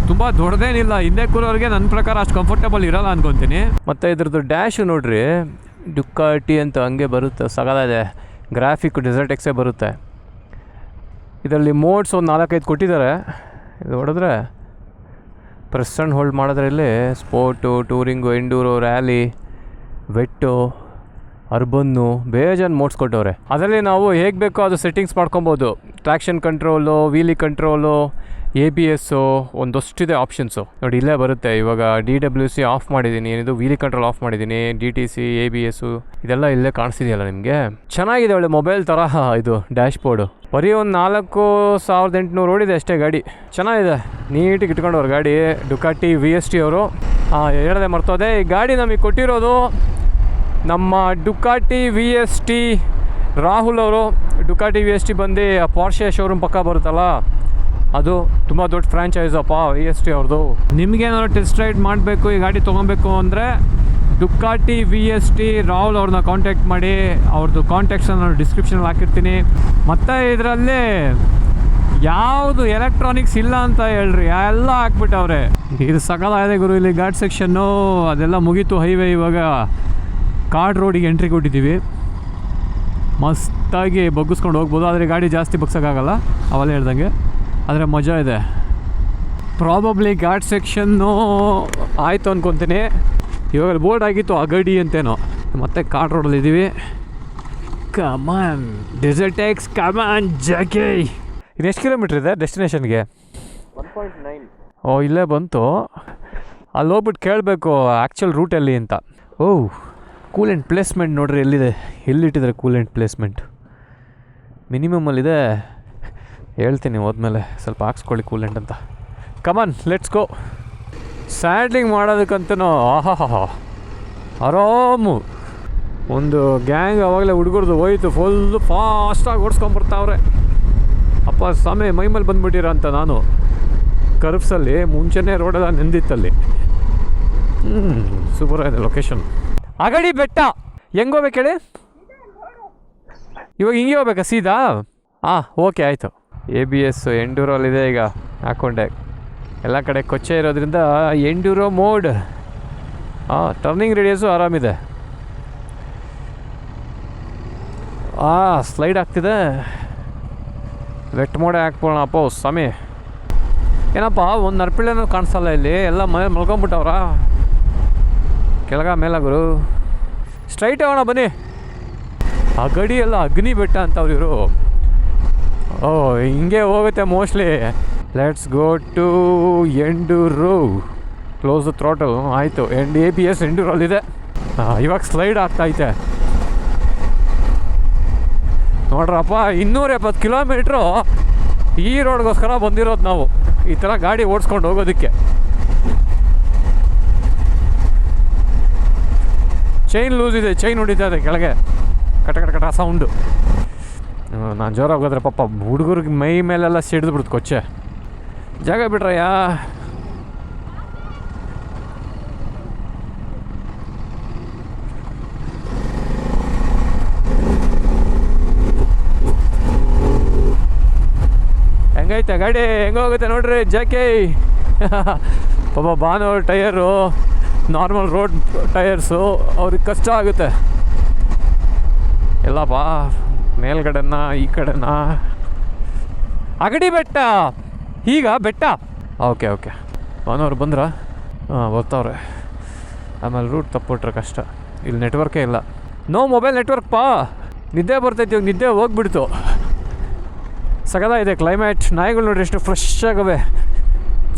[SPEAKER 1] ತುಂಬ ದೊಡ್ಡದೇನಿಲ್ಲ. ಹಿಂದೆ ಕೂರೋರಿಗೆ ನನ್ನ ಪ್ರಕಾರ ಅಷ್ಟು ಕಂಫರ್ಟಬಲ್ ಇರಲ್ಲ ಅನ್ಕೊತೀನಿ. ಮತ್ತು ಇದ್ರದ್ದು ಡ್ಯಾಶು ನೋಡ್ರಿ. ಡುಕ್ಕಾಟಿ ಅಂತ ಹಂಗೆ ಬರುತ್ತೆ. ಸಗದಿದೆ ಗ್ರಾಫಿಕ್ ಡೆಸರ್ಟ್ ಎಕ್ಸೇ ಬರುತ್ತೆ. ಇದರಲ್ಲಿ ಮೋಡ್ಸ್ ಒಂದು ನಾಲ್ಕೈದು ಕೊಟ್ಟಿದ್ದಾರೆ. ಇದು ಹೊಡೆದ್ರೆ ಪ್ರೆಸ್ ಆ್ಯಂಡ್ ಹೋಲ್ಡ್ ಮಾಡೋದ್ರಲ್ಲಿ sport, touring enduro rally, wet, urban, ಬೇಜನ್ modes ಕೊಟ್ಟವ್ರೆ ಅದರಲ್ಲಿ ನಾವು ಹೇಗೆ ಬೇಕೋ ಅದು ಸೆಟ್ಟಿಂಗ್ಸ್ ಮಾಡ್ಕೊಬೋದು. Traction control wheelie control A B S ಒಂದಷ್ಟಿದೆ options ನೋಡಿ, ಇಲ್ಲೇ ಬರುತ್ತೆ. ಇವಾಗ ಡಿ ಡಬ್ಲ್ಯೂ ಸಿ ಆಫ್ ಮಾಡಿದ್ದೀನಿ. ಏನಿದು ವೀಲಿ ಕಂಟ್ರೋಲ್ ಆಫ್ ಮಾಡಿದ್ದೀನಿ. D T C A B S ಇದೆಲ್ಲ ಇಲ್ಲೇ ಕಾಣಿಸ್ತಿದೆಯಲ್ಲ ನಿಮಗೆ? ಚೆನ್ನಾಗಿದೆ ಒಳ್ಳೆ ಮೊಬೈಲ್ ಥರ ಇದು ಡ್ಯಾಶ್ ಬೋರ್ಡು ಬರೀ ಒಂದು ನಾಲ್ಕು ಸಾವಿರದ ಎಂಟುನೂರು ಓಡಿದೆ ಅಷ್ಟೇ ಗಾಡಿ. ಚೆನ್ನಾಗಿದೆ. ನೀಟಿಗೆ ಇಟ್ಕೊಂಡವ್ರು ಗಾಡಿ. ಡುಕಾಟಿ ವಿ ಎಸ್ ಟಿ ಅವರು. ಹೇಳದೆ ಮರ್ತೋದೆ. ಈ ಗಾಡಿ ನಮಗೆ ಕೊಟ್ಟಿರೋದು ನಮ್ಮ Ducati V S T Rahul ಅವರು. ಡುಕಾಟಿ ವಿ ಎಸ್ ಟಿ ಬಂದು ಪಾರ್ಷೆ ಶೋರೂಮ್ ಪಕ್ಕ ಬರುತ್ತಲ್ಲ? ಅದು ತುಂಬ ದೊಡ್ಡ ಫ್ರ್ಯಾಂಚೈಸ್ ಅಪ್ಪ ಇ ಎಸ್ ಟಿ ಅವ್ರದ್ದು ನಿಮಗೇನಾದ್ರು ಟೆಸ್ಟ್ ರೈಡ್ ಮಾಡಬೇಕು, ಈ ಗಾಡಿ ತೊಗೊಬೇಕು ಅಂದರೆ Ducati V S T Rahul ಅವ್ರನ್ನ ಕಾಂಟ್ಯಾಕ್ಟ್ ಮಾಡಿ ಅವ್ರದ್ದು ಕಾಂಟ್ಯಾಕ್ಟ್ಸನ್ನು ನಾನು ಡಿಸ್ಕ್ರಿಪ್ಷನಲ್ಲಿ ಹಾಕಿರ್ತೀನಿ. ಮತ್ತು ಇದರಲ್ಲಿ ಯಾವುದು ಎಲೆಕ್ಟ್ರಾನಿಕ್ಸ್ ಇಲ್ಲ ಅಂತ ಹೇಳ್ರಿ, ಎಲ್ಲ ಹಾಕ್ಬಿಟ್ಟವ್ರೆ. ಇದು ಸಕಲ ಇದೆ ಗುರು, ಇಲ್ಲಿ ಘಾಟ್ ಸೆಕ್ಷನ್ನು ಅದೆಲ್ಲ ಮುಗೀತು ಹೈವೇ ಇವಾಗ. ಕಾರ್ಡ್ ರೋಡಿಗೆ ಎಂಟ್ರಿ ಕೊಟ್ಟಿದ್ದೀವಿ. ಮಸ್ತಾಗಿ ಬಗ್ಗಿಸ್ಕೊಂಡು ಹೋಗ್ಬೋದು, ಆದರೆ ಗಾಡಿ ಜಾಸ್ತಿ ಬಗ್ಸೋಕ್ಕಾಗಲ್ಲ, ಅವೆಲ್ಲ ಹೇಳ್ದಂಗೆ. ಆದರೆ ಮಜಾ ಇದೆ. ಪ್ರಾಬಬ್ಲಿ ಘಾಟ್ ಸೆಕ್ಷನ್ನು ಆಯಿತು ಅಂದ್ಕೊತೀನಿ ಇವಾಗ ಬೋರ್ಡ್ ಆಗಿತ್ತು ಅಗಡಿ ಅಂತೇನೋ. ಮತ್ತೆ ಕಾಟ್ ರೋಡಲ್ಲಿ ಇದ್ದೀವಿ ಕಮಾನ್ ಡೆಸರ್ಟ್ ಎಕ್ಸ್ ಕಮಾನ್ ಜಗೆ ಇದು ಎಷ್ಟು ಕಿಲೋಮೀಟ್ರ್ ಇದೆ ಡೆಸ್ಟಿನೇಷನ್ಗೆ
[SPEAKER 3] ಒನ್ ಪಾಯಿಂಟ್ ನೈನ್
[SPEAKER 1] ಓ ಇಲ್ಲೇ ಬಂತು. ಅಲ್ಲಿ ಹೋಗ್ಬಿಟ್ಟು ಕೇಳಬೇಕು ಆ್ಯಕ್ಚುಲ್ ರೂಟ್ ಎಲ್ಲಿ ಅಂತ. ಓ ಆ್ಯಂಡ್ ಪ್ಲೇಸ್ಮೆಂಟ್ ನೋಡ್ರಿ ಎಲ್ಲಿದೆ? ಎಲ್ಲಿಟ್ಟಿದ್ದಾರೆ ಆ್ಯಂಡ್ ಪ್ಲೇಸ್ಮೆಂಟ್ ಮಿನಿಮಮಲ್ಲಿದೆ ಹೇಳ್ತೀನಿ ಹೋದ್ಮೇಲೆ ಸ್ವಲ್ಪ ಹಾಕ್ಸ್ಕೊಳ್ಳಿ ಕೂಲೆಂಟ್ ಅಂತ. Come on let's go sanding ಮಾಡೋದಕ್ಕಂತೂ ಆಹಾಹಾ ಆರಾಮು. ಒಂದು ಗ್ಯಾಂಗ್ ಅವಾಗಲೇ ಹುಡುಗರ್ದು ಹೋಯ್ತು ಫುಲ್ಲು ಫಾಸ್ಟಾಗಿ ಓಡಿಸ್ಕೊಂಬರ್ತಾವ್ರೆ ಅಪ್ಪ, ಸ್ವಾಮಿ ಮೈಮೇಲೆ ಬಂದ್ಬಿಟ್ಟಿರ ಅಂತ ನಾನು. ಕರ್ಫ್ಸಲ್ಲಿ ಮುಂಚೆನೇ ರೋಡೆಲ್ಲ ನೆಂದಿತ್ತಲ್ಲಿ. ಹ್ಞೂ ಸೂಪರ್ ಆಗಿದೆ ಲೊಕೇಶನ್ ಅಗಡಿ ಬೆಟ್ಟ. ಹೆಂಗೆ ಹೋಗ್ಬೇಕು ಹೇಳಿ? ಇವಾಗ ಹಿಂಗೆ ಹೋಗ್ಬೇಕಾ, ಸೀದಾ? ಹಾಂ ಓಕೆ ಆಯಿತು. ಎ ಬಿ ಎಸ್ ಎಂಡೂರಲ್ಲಿದೆ ಈಗ ಹಾಕ್ಕೊಂಡೆ ಎಲ್ಲ ಕಡೆ ಕೊಚ್ಚೆ ಇರೋದ್ರಿಂದ ಎಂಡೂರೋ ಮೋಡ್ ಹಾಂ ಟರ್ನಿಂಗ್ ರೇಡಿಯಸ್ಸು ಆರಾಮಿದೆ. ಆ ಸ್ಲೈಡ್ ಆಗ್ತಿದೆ. ವೆಟ್ ಮೋಡೆ ಹಾಕ್ಬೋಣಪ್ಪ ಸ್ವಾಮಿ. ಏನಪ್ಪ, ಒಂದು ನರ್ಪಿಳೆನೂ ಕಾಣಿಸಲ್ಲ ಇಲ್ಲಿ? ಎಲ್ಲ ಮನೆ ಮಲ್ಕೊಂಬಿಟ್ಟವ್ರ? ಕೆಳಗ ಮೇಲೆ ಗುರು. ಸ್ಟ್ರೈಟ್ ಆಗೋಣ ಬನ್ನಿ. ಆ ಗಡಿ ಎಲ್ಲ ಅಗ್ನಿ ಬೆಟ್ಟ ಅಂತವ್ರು ಇವರು. ಓ, ಹಿಂಗೆ ಹೋಗುತ್ತೆ mostly. Let's go to enduro close throttle ಆಯಿತು ಎಂಡ್ ಎ ಬಿ ಎಸ್ ಎಂಡೂರಲ್ಲಿದೆ ಇವಾಗ ಸ್ಲೈಡ್ ಆಗ್ತೈತೆ ನೋಡ್ರಪ್ಪ, ಇನ್ನೂರ ಎಪ್ಪತ್ತು ಕಿಲೋಮೀಟ್ರು ಈ ರೋಡ್ಗೋಸ್ಕರ ಬಂದಿರೋದು ನಾವು. ಈ ಥರ ಗಾಡಿ ಓಡಿಸ್ಕೊಂಡು ಹೋಗೋದಕ್ಕೆ. ಚೈನ್ ಲೂಸ್ ಇದೆ ಚೈನ್ ಹೊಡಿತಾ ಇದೆ ಕೆಳಗೆ. ಕಟ ಕಟ ಕಟ ಸೌಂಡು ನಾನು ಜೋರಾಗಿ ಹೋದ್ರೆ ಪಾಪ ಹುಡುಗರಿಗೆ ಮೈ ಮೇಲೆಲ್ಲ ಸಿಡಿದು ಬಿಡ್ತು ಕೊಚ್ಚೆ. ಜಾಗ ಬಿಡ್ರಯ್ಯ ಹೆಂಗೈತೆ ಗಾಡಿ? ಹೆಂಗೋಗುತ್ತೆ ನೋಡ್ರಿ, ಜಾಕೆ? *laughs* ಪಾಪ ಭಾನುವಾರ ಟಯರು ನಾರ್ಮಲ್ ರೋಡ್ ಟಯರ್ಸು ಅವ್ರಿಗೆ ಕಷ್ಟ ಆಗುತ್ತೆ. ಎಲ್ಲಪ್ಪ ಮೇಲ್ಗಡೆನ, ಈ ಕಡೆನ? ಅಗಡಿ ಬೆಟ್ಟ! ಈಗ ಬೆಟ್ಟ? Okay okay. ಭಾನುವಾರ ಬಂದ್ರ? ಹಾಂ ಬರ್ತಾವ್ರೆ. ಆಮೇಲೆ ರೂಟ್ ತಪ್ಪಿಟ್ರೆ ಕಷ್ಟ. ಇಲ್ಲಿ ನೆಟ್ವರ್ಕೇ ಇಲ್ಲ. ನೋ ಮೊಬೈಲ್ ನೆಟ್ವರ್ಕ್ ಪಾ? ನಿದ್ದೆ ಬರ್ತೈತಿ, ಇವಾಗ ನಿದ್ದೆ ಹೋಗ್ಬಿಡ್ತು. ಸಗದ ಇದೆ ಕ್ಲೈಮೇಟ್ ನಾಯಿಗಳು ನೋಡ್ರಿ ಎಷ್ಟು ಫ್ರೆಶ್ ಆಗವೆ.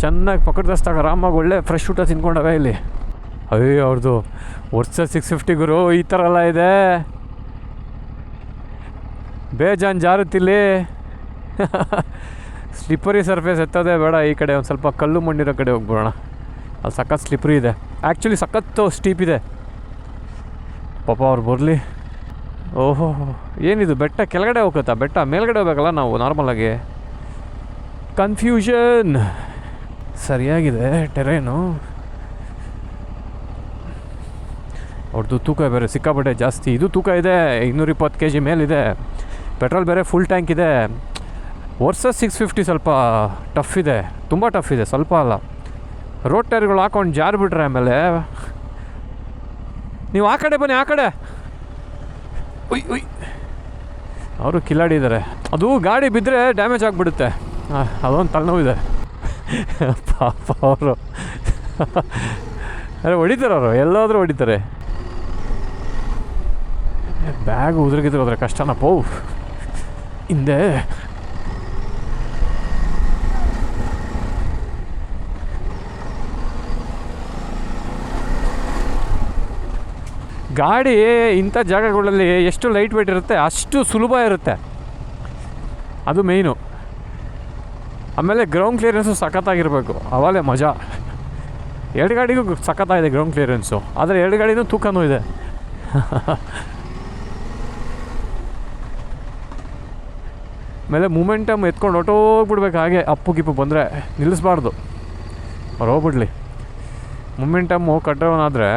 [SPEAKER 1] ಚೆನ್ನಾಗಿ ಪಕ್ಕದ ರಸ್ತಾಗ ಆರಾಮಾಗಿ ಒಳ್ಳೆ ಫ್ರೆಶ್ ಊಟ ತಿನ್ಕೊಂಡವೆ ಇಲ್ಲಿ. ಅಯ್ಯೋ ಅವ್ರದ್ದು ವರ್ಷ ಸಿಕ್ಸ್ ಫಿಫ್ಟಿ ಗುರು, ಈ ಥರ ಎಲ್ಲ ಇದೆ. ಬೇಜಾನ್ ಜಾರುತ್ತಿಲ್ಲಿ ಸ್ಲಿಪ್ಪರಿ ಸರ್ಫೇಸ್ ಎತ್ತೋದೇ ಬೇಡ ಈ ಕಡೆ, ಒಂದು ಸ್ವಲ್ಪ ಕಲ್ಲು ಮಣ್ಣಿರೋ ಕಡೆ ಹೋಗ್ಬಿಡೋಣ. ಅಲ್ಲಿ ಸಖತ್ ಸ್ಲಿಪ್ರಿ ಇದೆ. ಆ್ಯಕ್ಚುಲಿ ಸಖತ್ತು ಸ್ಟೀಪ್ ಇದೆ. ಪಾಪ ಅವ್ರು ಬರಲಿ. ಓಹೋ, ಏನಿದು, ಬೆಟ್ಟ ಕೆಳಗಡೆ ಹೋಗುತ್ತಾ? ಬೆಟ್ಟ ಮೇಲ್ಗಡೆ ಹೋಗ್ಬೇಕಲ್ಲ ನಾವು ನಾರ್ಮಲಾಗಿ ಕನ್ಫ್ಯೂಷನ್ ಸರಿಯಾಗಿದೆ ಟೆರೇನು ಅವ್ರದ್ದು ತೂಕ ಬೇರೆ, ಸಿಕ್ಕಾಪಟ್ಟೆ ಜಾಸ್ತಿ. ಇದು ತೂಕ ಇದೆ ಇನ್ನೂರಿಪ್ಪತ್ತು ಕೆ ಜಿ ಮೇಲಿದೆ. ಪೆಟ್ರೋಲ್ ಬೇರೆ ಫುಲ್ ಟ್ಯಾಂಕ್ ಇದೆ. ವರ್ಸಸ್ ಸಿಕ್ಸ್ ಫಿಫ್ಟಿ ಸ್ವಲ್ಪ ಟಫ್ ಇದೆ. ತುಂಬ ಟಫ್ ಇದೆ, ಸ್ವಲ್ಪ ಅಲ್ಲ. ರೋಡ್ ಟೈರ್ಗಳು ಹಾಕೊಂಡು ಜಾರ್ಬಿಟ್ರೆ ಆಮೇಲೆ ನೀವು ಆ ಕಡೆ ಬನ್ನಿ, ಆ ಕಡೆ. ಉಯ್ ಉಯ್. ಅವರು ಕಿಲಾಡಿದ್ದಾರೆ ಅದು ಗಾಡಿ ಬಿದ್ದರೆ ಡ್ಯಾಮೇಜ್ ಆಗಿಬಿಡುತ್ತೆ. ಅದೊಂದು ತಲೆನೋವಿದೆ *laughs* ಪಾಪ ಅವರು. *laughs* ಅರೆ, ಹೊಡಿತಾರೆ ಅವರು. ಎಲ್ಲಾದರೂ ಹೊಡಿತಾರೆ. ಬ್ಯಾಗ್ ಉದುರುಗಿದ್ರೆ ಹೋದ್ರೆ ಕಷ್ಟನಪ್ಪ ಹಿಂದೆ ಗಾಡಿ ಇಂಥ ಜಾಗಗಳಲ್ಲಿ ಎಷ್ಟು ಲೈಟ್ ವೆಯ್ಟ್ ಇರುತ್ತೆ, ಅಷ್ಟು ಸುಲಭ ಇರುತ್ತೆ. ಅದು ಮೇಯ್ನು ಆಮೇಲೆ ಗ್ರೌಂಡ್ ಕ್ಲಿಯರೆನ್ಸು ಸಖತ್ತಾಗಿರಬೇಕು. ಅವಾಗಲೇ ಮಜಾ. ಎರಡು ಗಾಡಿಗೂ ಸಖತ್ತಾಗಿದೆ ಗ್ರೌಂಡ್ ಕ್ಲಿಯರೆನ್ಸು ಆದರೆ ಎರಡು ಗಾಡಿನೂ ತೂಕನೂ ಇದೆ *laughs* ಆಮೇಲೆ ಮೂಮೆಂಟಮ್ ಎತ್ಕೊಂಡು ಹೊಟ್ಟೋಗ್ಬಿಡ್ಬೇಕು ಹಾಗೆ, ಅಪ್ಪು ಗಿಪ್ಪು ಬಂದರೆ ನಿಲ್ಲಿಸ್ಬಾರ್ದು. ಅವ್ರು ಹೋಗ್ಬಿಡ್ಲಿ ಮೂಮೆಂಟಮ್ಮು ಕಟ್ಟೋನಾದರೆ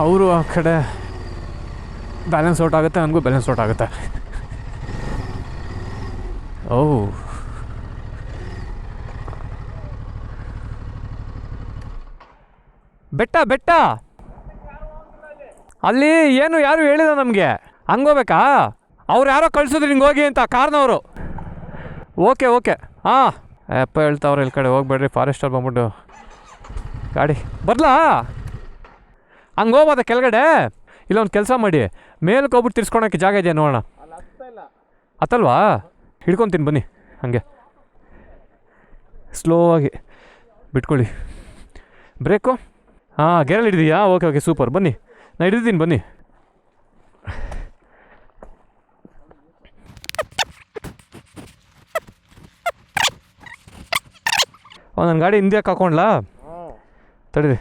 [SPEAKER 1] ಅವರು ಆ ಕಡೆ ಬ್ಯಾಲೆನ್ಸ್ ಔಟ್ ಆಗುತ್ತೆ, ನನಗೂ ಬ್ಯಾಲೆನ್ಸ್ ಔಟ್ ಆಗುತ್ತೆ. ಓ ಬೆಟ್ಟ ಬೆಟ್ಟ! ಅಲ್ಲಿ ಏನು ಯಾರು ಹೇಳಿದ ನಮಗೆ? ಹಂಗೋಬೇಕಾ ಅವ್ರು ಯಾರೋ ಕಳ್ಸಿದ್ರು ಹಿಂಗೆ ಹೋಗಿ ಅಂತ ಕಾರ್ನವರು. Okay okay. ಹಾಂ. ಅಪ್ಪ ಹೇಳ್ತಾವ್ರೆ ಇಲ್ಲಿ ಕಡೆ ಹೋಗ್ಬೇಡ್ರಿ ಫಾರೆಸ್ಟರ್ ಬಂದ್ಬಿಟ್ಟು. ಗಾಡಿ ಬರಲಾ? ಹಂಗೆ ಹೋಗ್ಬೋದ ಕೆಳಗಡೆ? ಇಲ್ಲ ಒಂದು ಕೆಲಸ ಮಾಡಿ ಮೇಲಕ್ಕೆ ಹೋಗ್ಬಿಟ್ಟು ತಿರ್ಸ್ಕೊಳಕ್ಕೆ ಜಾಗ ಇದೆಯಾ ನೋಡೋಣ?
[SPEAKER 3] ಅತ್ತಲ್ವಾ
[SPEAKER 1] ಹತ್ತಲ್ವಾ? ಹಿಡ್ಕೊತೀನಿ ಬನ್ನಿ ಹಾಗೆ. ಸ್ಲೋ ಆಗಿ ಬಿಟ್ಕೊಳ್ಳಿ. ಬ್ರೇಕು ಹಾಂ ಗೇರಲ್ಲಿ ಹಿಡಿದೀಯಾ? Okay okay super. ಬನ್ನಿ. ನಾ ಹಿಡಿದಿದ್ದೀನಿ ಬನ್ನಿ. ನನ್ನ ಗಾಡಿ ಹಿಂದ್ಯಾಕೆ ಹಾಕೊಂಡ್ಲಾ? ತಡೀರಿ.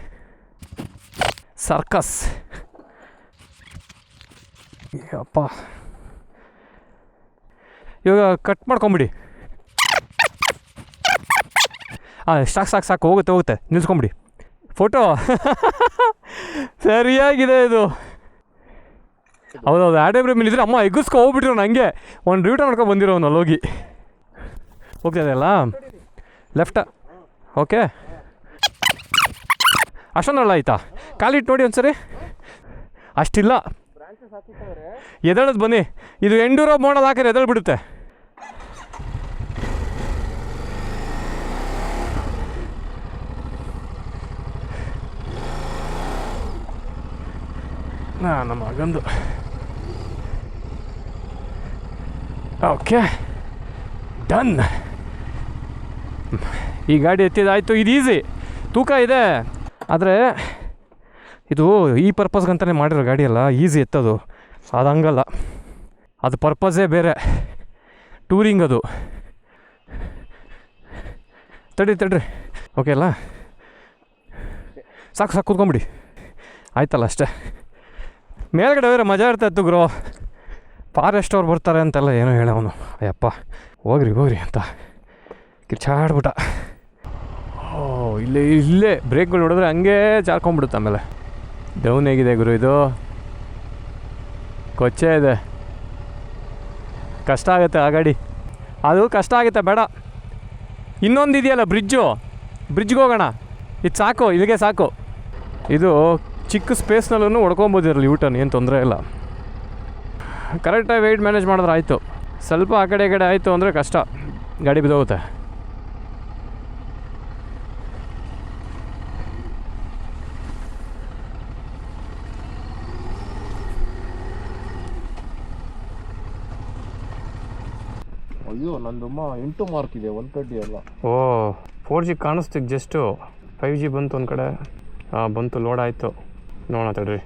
[SPEAKER 1] ಸರ್ಕಸ್. ಅಪ್ಪ ಇವಾಗ ಕಟ್ ಮಾಡ್ಕೊಂಬಿಡಿ. ಹಾಂ ಸಾಕು ಸಾಕು ಸಾಕು ಹೋಗುತ್ತೆ ಹೋಗುತ್ತೆ. ನಿಲ್ಸ್ಕೊಂಬಿಡಿ. ಫೋಟೋ. *laughs* ಸರಿಯಾಗಿದೆ ಇದು. ಹೌದೌದು ಆಡೇ ಮೇಲೆ ಇದ್ರೆ ಅಮ್ಮ ಎಗ್ಗಿಸ್ಕೊ ಹೋಗ್ಬಿಟ್ರು ನನಗೆ ಒಂದು ರಿಟರ್ನ್ ಮಾಡ್ಕೊಂಡು ಬಂದಿರೋನು ಅಲ್ಲಿ ಹೋಗಿ ಹೋಗ್ತಾ ಇದೆಯಲ್ಲ? Left okay. ಅಷ್ಟೊಂದಲ್ಲ ಆಯ್ತಾ? ಕಾಲಿಟ್ಟು ನೋಡಿ ಒಂದ್ಸರಿ. ಅಷ್ಟಿಲ್ಲ. ಎದಳದ್ ಬನ್ನಿ. ಇದು ಎಂಡೂರೋ ಮೋಡ ಹಾಕಿದ್ರೆ ಎದಳು ಬಿಡುತ್ತೆ? ನಮ್ಮ ಮಗಂದು. ಓಕೆ. ಡನ್. ಈ ಗಾಡಿ ಎತ್ತಿದಾಯಿತು ಇದು ಈಸಿ ತೂಕ ಇದೆ. ಆದರೆ, ಇದು ಈ ಪರ್ಪಸ್ಗಂತಲೇ ಮಾಡಿರೋ ಗಾಡಿಯಲ್ಲ ಈಸಿ ಎತ್ತೋದು. ಅದು ಹಂಗಲ್ಲ. ಅದು ಪರ್ಪಸೇ ಬೇರೆ. ಟೂರಿಂಗ್ ಅದು. ತಡಿ ತಡ್ರಿ. ಓಕೆ ಅಲ್ಲ? ಸಾಕು ಸಾಕು ಕೂತ್ಕೊಂಬಿಡಿ. ಆಯ್ತಲ್ಲ ಅಷ್ಟೇ. ಮೇಲ್ಗಡೆ ಹೋದ್ರೆ ಮಜಾ ಇರ್ತಾಯಿತ್ತು ಗ್ರೋ. ಫಾರೆಸ್ಟ್ ಅವ್ರು ಬರ್ತಾರೆ ಅಂತೆಲ್ಲ ಏನೋ ಹೇಳವನು. ಅಯ್ಯಪ್ಪ, ಹೋಗ್ರಿ ಹೋಗ್ರಿ ಅಂತ. ಕಿರ್ಚಾಡ್ಬಿಟ್ಟ. ಇಲ್ಲೇ ಇಲ್ಲೇ ಬ್ರೇಕ್ಗಳು ನೋಡಿದ್ರೆ ಹಂಗೆ ಜಾರ್ಕೊಂಡ್ಬಿಡುತ್ತೆ ಆಮೇಲೆ. ಡೌನ್ ಹೇಗಿದೆ ಗುರು ಇದು? ಕೊಚ್ಚೆ ಇದೆ. ಕಷ್ಟ ಆಗುತ್ತೆ ಆ ಗಾಡಿ. ಅದು ಕಷ್ಟ ಆಗುತ್ತೆ, ಬೇಡ. ಇನ್ನೊಂದು ಇದೆಯಲ್ಲ ಬ್ರಿಡ್ಜು ಬ್ರಿಡ್ಜ್ಗೆ ಹೋಗೋಣ. ಇದು ಸಾಕು, ಇಲ್ಲಿಗೆ ಸಾಕು. ಇದು ಚಿಕ್ಕ ಸ್ಪೇಸ್ನಲ್ಲೂ ಹೊಡ್ಕೊಬೋದಿರಲಿ ಯೂಟರ್ನ್ ಏನು ತೊಂದರೆ ಇಲ್ಲ. ಕರೆಕ್ಟಾಗಿ ವೆಯ್ಟ್ ಮ್ಯಾನೇಜ್ ಮಾಡಿದ್ರೆ ಆಯಿತು. ಸ್ವಲ್ಪ ಆ ಕಡೆ ಈ ಕಡೆ ಆಯಿತು ಅಂದರೆ ಕಷ್ಟ. ಗಾಡಿ ಬಿದ್ದೋಗುತ್ತೆ
[SPEAKER 3] ಅಯ್ಯೋ ನಂದಮ್ಮ ಎಂಟು ಮಾರ್ಕ್ ಇದೆ ಒನ್ ತರ್ಟಿ ಎಲ್ಲ.
[SPEAKER 1] ಓ ಫೋರ್ ಜಿ ಕಾಣಿಸ್ತು ಜಸ್ಟು ಫೈವ್ ಜಿ ಬಂತು ಒಂದು ಕಡೆ. ಹಾಂ ಬಂತು ಲೋಡ್ ಆಯ್ತು. ನೋಡೋಣ ತಡ್ರಿ.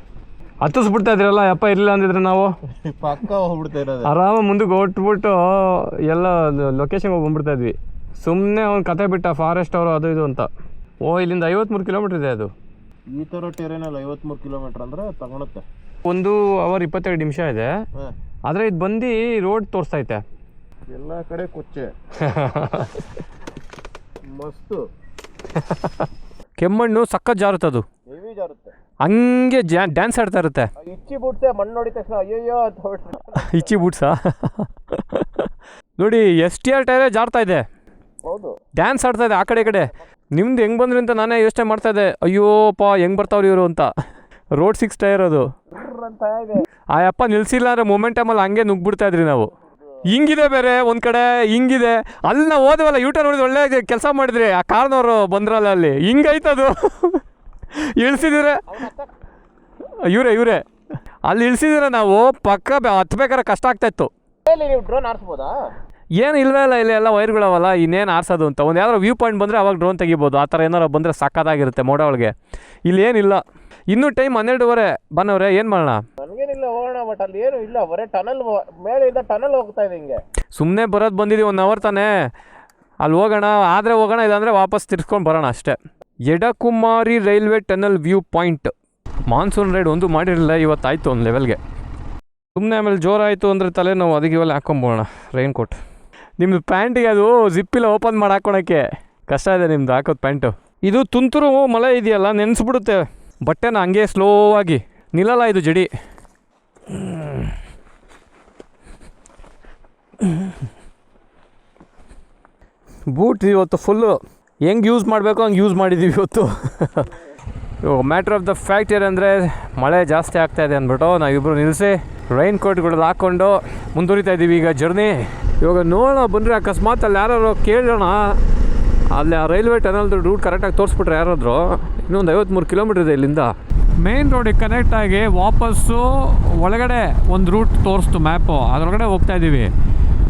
[SPEAKER 1] ಹತ್ತಿಸ್ಬಿಡ್ತಾ ಇದ್ರಲ್ಲ ಯಪ್ಪ ಇರಲಿಲ್ಲ ಅಂದಿದ್ರೆ ನಾವು? *laughs*
[SPEAKER 3] ಪಕ್ಕ ಹೋಗ್ಬಿಡ್ತಾ ಇರೋದು.
[SPEAKER 1] ಆರಾಮ ಮುಂದಕ್ಕೆ ಹೊಟ್ಬಿಟ್ಟು ಎಲ್ಲ ಲೊಕೇಶನ್ಗೆ ಹೋಗಿ ಬಂದ್ಬಿಡ್ತಾ ಇದ್ವಿ. ಸುಮ್ಮನೆ ಅವ್ನು ಕತೆ ಬಿಟ್ಟ ಫಾರೆಸ್ಟ್ ಅವರು ಅದು ಇದು ಅಂತ. ಓ ಇಲ್ಲಿಂದ ಐವತ್ಮೂರು ಕಿಲೋಮೀಟ್ರ್ ಇದೆ ಅದು.
[SPEAKER 3] ಈ ಥರ ಟೆರೇನಲ್ಲಿ ಐವತ್ಮೂರು ಕಿಲೋಮೀಟರ್ ಅಂದ್ರೆ ತಗೊಳುತ್ತೆ.
[SPEAKER 1] ಒಂದು ಅವರ್ ಇಪ್ಪತ್ತೆರಡು ನಿಮಿಷ ಇದೆ. ಆದರೆ ಇದು ಬಂದು ರೋಡ್ ತೋರಿಸ್ತೈತೆ
[SPEAKER 3] ಎಲ್ಲ ಕಡೆ ಕೊಚ್ಚೆ. *laughs* ಮಸ್ತು.
[SPEAKER 1] ಕೆಮ್ಮಣ್ಣು ಸಕ್ಕ ಜಾರುತ್ತೆ
[SPEAKER 3] ಹೆವಿ ಜಾರುತ್ತೆ.
[SPEAKER 1] ಹಂಗೆ ಜಾ ಡ್ಯಾನ್ಸ್ ಆಡ್ತಾ ಇರುತ್ತೆ.
[SPEAKER 3] ಇಚ್ಚಿ ಬಿಡ್ತೆ ಮಣ್ಣು ನೋಡಿದ ತಕ್ಷಣ ಅಯ್ಯಯ್ಯೋ ಅಂತ ಹೊರಟ್ಬಿಡ್ತಾರೆ.
[SPEAKER 1] ಇಚ್ಚಿ ಬೂಟ್ಸಾ *laughs* ನೋಡಿ ಎಸ್ ಟಿ ಆರ್ ಟೈರೇ ಜಾರ್ತಾ ಇದೆ.
[SPEAKER 3] ಹೌದು.
[SPEAKER 1] ಡ್ಯಾನ್ಸ್ ಆಡ್ತಾ ಇದೆ ಆ ಕಡೆ ಈ ಕಡೆ. ನಿಮ್ದು ಹೆಂಗ್ ಬಂದ್ರಿ ಅಂತ ನಾನೇ ಯೋಚನೆ ಮಾಡ್ತಾ ಇದ್ದೆ. ಅಯ್ಯೋಪ್ಪ ಹೆಂಗೆ ಬರ್ತಾವ್ರಿ ಇವರು ಅಂತ. ರೋಡ್ ಸಿಕ್ಸ್ ಟೈರ್ ಅದು.
[SPEAKER 3] ಅಂತ ಇದೆ.
[SPEAKER 1] ಆ ಅಪ್ಪ ನಿಲ್ಸಿಲ್ಲ ಅಂದರೆ ಮೊಮೆಂಟಮಲ್ಲಿ ಹಂಗೆ ನುಗ್ಬಿಡ್ತಾ ಇದ್ರಿ ನಾವು. ಹಿಂಗಿದೆ ಬೇರೆ ಒಂದು ಕಡೆ ಹಿಂಗಿದೆ. ಅಲ್ಲಿ ನಾವು ಓದವಲ್ಲ ಯೂಟರ್ ನೋಡಿದ್ರೆ ಒಳ್ಳೆ ಕೆಲಸ ಮಾಡಿದ್ರಿ. ಆ ಕಾರ್ನವರು ಬಂದ್ರಲ್ಲ ಅಲ್ಲಿ. ಹಿಂಗೈತದು. *laughs* ಇಳಿಸಿದ್ರೆ. ಇವರೇ ಇವರೇ. ಅಲ್ಲಿ ಇಳಿಸಿದಿರ ನಾವು ಪಕ್ಕ ಹತ್ಬೇಕಾರ ಹತ್ಬೇಕಾದ್ರೆ ಕಷ್ಟ ಆಗ್ತಾಯಿತ್ತು ಏನು ಇಲ್ವೇ ಇಲ್ಲ ಇಲ್ಲಿ ಎಲ್ಲ ವೈರ್ಗಳವಲ್ಲ ಇನ್ನೇನು ಆರಿಸೋದು ಅಂತ. ಒಂದು ಯಾವ್ದಾರು ವ್ಯೂ ಪಾಯಿಂಟ್ ಬಂದರೆ ಅವಾಗ ಡ್ರೋನ್ ತೆಗಿಬೋದು. ಆ ಥರ ಏನಾರು ಬಂದರೆ ಸಕ್ಕತ್ತಾಗಿರುತ್ತೆ ಮೋಡ ಒಳಗೆ. ಇಲ್ಲಿ ಏನಿಲ್ಲ. ಇನ್ನೂ ಟೈಮ್ ಹನ್ನೆರಡುವರೆ. ಬನ್ನವ್ರೆ ಏನು ಮಾಡೋಣ?
[SPEAKER 3] ಬಟ್ ಅಲ್ಲಿ ಏನು ಇಲ್ಲ, ಬರೇ ಟನಲ್ ಮೇಲಿಂದ ಟನಲ್ ಹೋಗ್ತಾ ಇದೆ ಹಿಂಗೆ.
[SPEAKER 1] ಸುಮ್ಮನೆ ಬರೋದು ಬಂದಿದ್ದೀವಿ ಒನ್ ಅವರ್ ತಾನೇ. ಅಲ್ಲಿ ಹೋಗೋಣ, ಆದರೆ ಹೋಗೋಣ, ಇಲ್ಲಾಂದರೆ ವಾಪಸ್ ತಿರ್ಸ್ಕೊಂಡು ಬರೋಣ ಅಷ್ಟೇ. Edakumari railway tunnel view point monsoon ride ಒಂದು ಮಾಡಿರಲಿಲ್ಲ, ಇವತ್ತಾಯಿತು ಒಂದು ಲೆವೆಲ್ಗೆ ಸುಮ್ಮನೆ ಆಮೇಲೆ ಜೋರಾಯಿತು ಅಂದರೆ ತಲೆನೋವು, ಅದಕ್ಕೆ ಇವೆಲ್ಲ ಹಾಕೊಂಬೋಣ ರೈನ್ ಕೋಟ್ ನಿಮ್ಮದು ಪ್ಯಾಂಟಿಗೆ ಅದು ಜಿಪ್ಪಿಲ್ಲ ಓಪನ್ ಮಾಡಿ ಹಾಕೊಳಕ್ಕೆ. ಕಷ್ಟ ಇದೆ ನಿಮ್ದು, ಹಾಕೋದು ಪ್ಯಾಂಟು ಇದು ತುಂತುರು ಮಳೆ ಇದೆಯಲ್ಲ, ನೆನೆಸ್ಬಿಡುತ್ತೆ. ಬಟ್ಟೆನ ಹಂಗೆ ಸ್ಲೋ ಆಗಿ ನಿಲ್ಲಲ್ಲ ಇದು ಜಡಿ. ಬೂಟ್ ಇವತ್ತು ಫುಲ್ಲು ಹೆಂಗೆ ಯೂಸ್ ಮಾಡಬೇಕು ಹಂಗೆ ಯೂಸ್ ಮಾಡಿದ್ದೀವಿ ಇವತ್ತು. ಇವಾಗ ಮ್ಯಾಟ್ರ್ ಆಫ್ ದ ಫ್ಯಾಕ್ಟ್ ಏನಂದರೆ ಮಳೆ ಜಾಸ್ತಿ ಆಗ್ತಾ ಇದೆ ಅಂದ್ಬಿಟ್ಟು ನಾವಿಬ್ಬರು ನಿಲ್ಲಿಸಿ ರೈನ್ ಕೋಟ್ಗಳು ಹಾಕ್ಕೊಂಡು ಮುಂದುವರಿತಾ ಇದ್ದೀವಿ ಈಗ ಜರ್ನಿ ಇವಾಗ ನೋಡೋಣ ಬಂದರೆ ಅಕಸ್ಮಾತ್ ಅಲ್ಲಿ ಯಾರು ಕೇಳೋಣ. ಅಲ್ಲಿ ಆ ರೈಲ್ವೆ ಟನಲ್ದು ರೂಟ್ ಕರೆಕ್ಟಾಗಿ ತೋರಿಸ್ಬಿಟ್ರೆ ಯಾರಾದರೂ ಇನ್ನೊಂದು ಐವತ್ತ್ಮೂರು ಕಿಲೋಮೀಟ್ರ್ ಇದೆ ಇಲ್ಲಿಂದ. ಮೇನ್ ರೋಡಿಗೆ ಕನೆಕ್ಟ್ ಆಗಿ ವಾಪಸ್ಸು ಒಳಗಡೆ ಒಂದು ರೂಟ್ ತೋರಿಸ್ತು ಮ್ಯಾಪು ಅದರೊಳಗಡೆ ಹೋಗ್ತಾ ಇದ್ದೀವಿ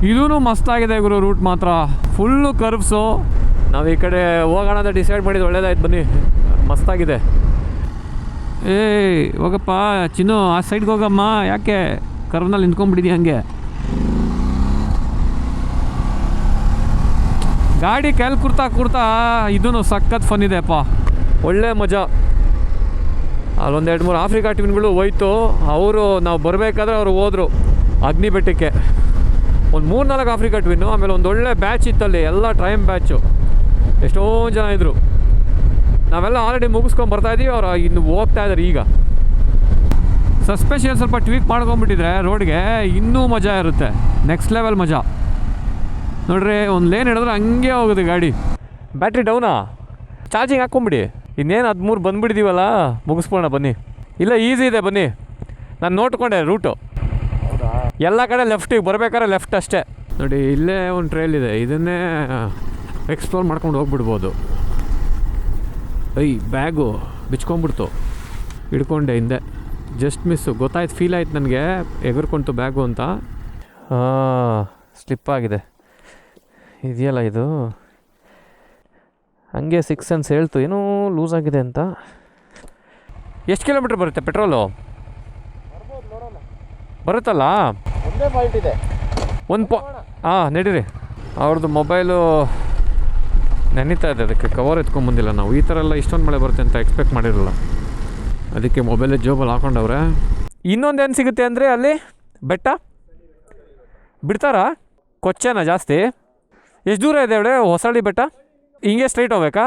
[SPEAKER 1] ಇದೂ ಮಸ್ತಾಗಿದೆ ಗುರು ರೂಟ್ ಮಾತ್ರ. ಫುಲ್ಲು ಕರ್ವ್ಸು ನಾವು ಈ ಕಡೆ ಹೋಗೋಣ ಅಂತ ಡಿಸೈಡ್ ಮಾಡಿದ್ದು ಒಳ್ಳೇದಾಯ್ತು ಬನ್ನಿ. ಮಸ್ತಾಗಿದೆ. ಏಯ್, ಹೋಗಪ್ಪ. ಚಿನ್ನು, ಆ ಸೈಡ್ಗೆ ಹೋಗಮ್ಮ. ಯಾಕೆ? ಕರ್ವ್ನಲ್ಲಿ ನಿಂತ್ಕೊಂಡ್ಬಿಟ್ಟಿದ್ಯಾ ಹಂಗೆ? ಗಾಡಿ ಕೈಲಿ ಕುರ್ತಾ ಕುರ್ತಾ ಇದೂ ಸಖತ್ ಫನ್ ಇದೆಪ್ಪ ಒಳ್ಳೆ ಮಜಾ. ಅಲ್ಲೊಂದು ಎರಡು ಮೂರು ಆಫ್ರಿಕಾ ಟೀಮ್ಗಳು ಹೋಯ್ತು. ಅವರು, ನಾವು ಬರಬೇಕಾದ್ರೆ ಅವರು ಹೋದರು. ಅಗ್ನಿ ಬೆಟ್ಟಕ್ಕೆ ಒಂದು ಮೂರು ನಾಲ್ಕು ಆಫ್ರಿಕಾ ಟ್ವಿನ್ನು ಆಮೇಲೆ ಒಂದು ಒಳ್ಳೆ ಬ್ಯಾಚ್ ಇತ್ತಲ್ಲಿ, ಎಲ್ಲ ಟ್ರೈಮ್ ಬ್ಯಾಚು ಎಷ್ಟೋ ಜನ ಇದ್ದರು ನಾವೆಲ್ಲ ಆಲ್ರೆಡಿ ಮುಗಿಸ್ಕೊಂಡು ಬರ್ತಾ ಇದೀವಿ, ಅವ್ರು ಇನ್ನು ಹೋಗ್ತಾ ಇದ್ದಾರೆ ಈಗ. ಸಸ್ಪೆಷನ್ ಸ್ವಲ್ಪ ಟ್ವೀಕ್ ಮಾಡ್ಕೊಂಬಿಟ್ಟಿದ್ರೆ ರೋಡ್ಗೆ ಇನ್ನೂ ಮಜಾ ಇರುತ್ತೆ. ನೆಕ್ಸ್ಟ್ ಲೆವೆಲ್ ಮಜಾ. ನೋಡ್ರಿ, ಒಂದು ಲೇನ್ ಹಿಡಿದ್ರೆ ಹಂಗೆ ಹೋಗುತ್ತೆ ಗಾಡಿ. ಬ್ಯಾಟ್ರಿ ಡೌನಾ ಚಾರ್ಜಿಂಗ್ ಹಾಕ್ಕೊಂಬಿಡಿ ಇನ್ನೇನು ಹದಿಮೂರು ಬಂದ್ಬಿಟ್ಟಿದ್ದೀವಲ್ಲ ಮುಗಿಸ್ಬೋಣ ಬನ್ನಿ. ಇಲ್ಲ ಈಸಿ ಇದೆ, ಬನ್ನಿ. ನಾನು ನೋಡ್ಕೊಂಡೆ ರೂಟು ಎಲ್ಲ ಕಡೆ ಲೆಫ್ಟಿಗೆ ಬರಬೇಕಾದ್ರೆ ಲೆಫ್ಟ್ ಅಷ್ಟೇ. ನೋಡಿ ಇಲ್ಲೇ ಒಂದು ಟ್ರೈಲ್ ಇದೆ. ಇದನ್ನೇ ಎಕ್ಸ್ಪ್ಲೋರ್ ಮಾಡ್ಕೊಂಡು ಹೋಗ್ಬಿಡ್ಬೋದು. ಐ ಬ್ಯಾಗು ಬಿಚ್ಕೊಂಬಿಡ್ತು ಹಿಡ್ಕೊಂಡೆ ಹಿಂದೆ. ಜಸ್ಟ್ ಮಿಸ್ಸು ಗೊತ್ತಾಯ್ತು ಫೀಲ್ ಆಯ್ತು ನನಗೆ. ಎಗರ್ಕೊಂತು ಬ್ಯಾಗು ಅಂತ. ಸ್ಲಿಪ್ ಆಗಿದೆ. ಇದೆಯಲ್ಲ ಇದು? ಹಂಗೆ ಸಿಕ್ಸ್ ಸೆನ್ಸ್ ಹೇಳ್ತು. ಏನೂ ಲೂಸ್ ಆಗಿದೆ ಅಂತ. ಎಷ್ಟು ಕಿಲೋಮೀಟ್ರ್ ಬರುತ್ತೆ ಪೆಟ್ರೋಲು ಬರುತ್ತಲ್ಲ?
[SPEAKER 3] ಒಂದೇ ಪಾಯಿಂಟ್ ಇದೆ.
[SPEAKER 1] ಒಂದು ಪಾ ಹಾಂ ನಡೀರಿ. ಅವ್ರದ್ದು ಮೊಬೈಲು ನೆನೀತಾ ಇದೆ ಅದಕ್ಕೆ ಕವರ್ ಎತ್ಕೊಂಬಂದಿಲ್ಲ ನಾವು. ಈ ಥರ ಎಲ್ಲ ಇಷ್ಟೊಂದು ಮಳೆ ಬರುತ್ತೆ ಅಂತ ಎಕ್ಸ್ಪೆಕ್ಟ್ ಮಾಡಿರಲ್ಲ. ಅದಕ್ಕೆ ಮೊಬೈಲೇ ಜೋಬಲ್ಲಿ ಹಾಕೊಂಡವ್ರೆ. ಇನ್ನೊಂದು ಏನು ಸಿಗುತ್ತೆ ಅಂದರೆ ಅಲ್ಲಿ ಬೆಟ್ಟ? ಬಿಡ್ತಾರಾ? ಕೊಚ್ಚೆನಾ ಜಾಸ್ತಿ? ಎಷ್ಟು ದೂರ ಇದೆ ಅವಳೆ ಹೊಸಳ್ಳಿ ಬೆಟ್ಟ? ಹಿಂಗೆ ಸ್ಟ್ರೈಟ್ ಹೋಗ್ಬೇಕಾ?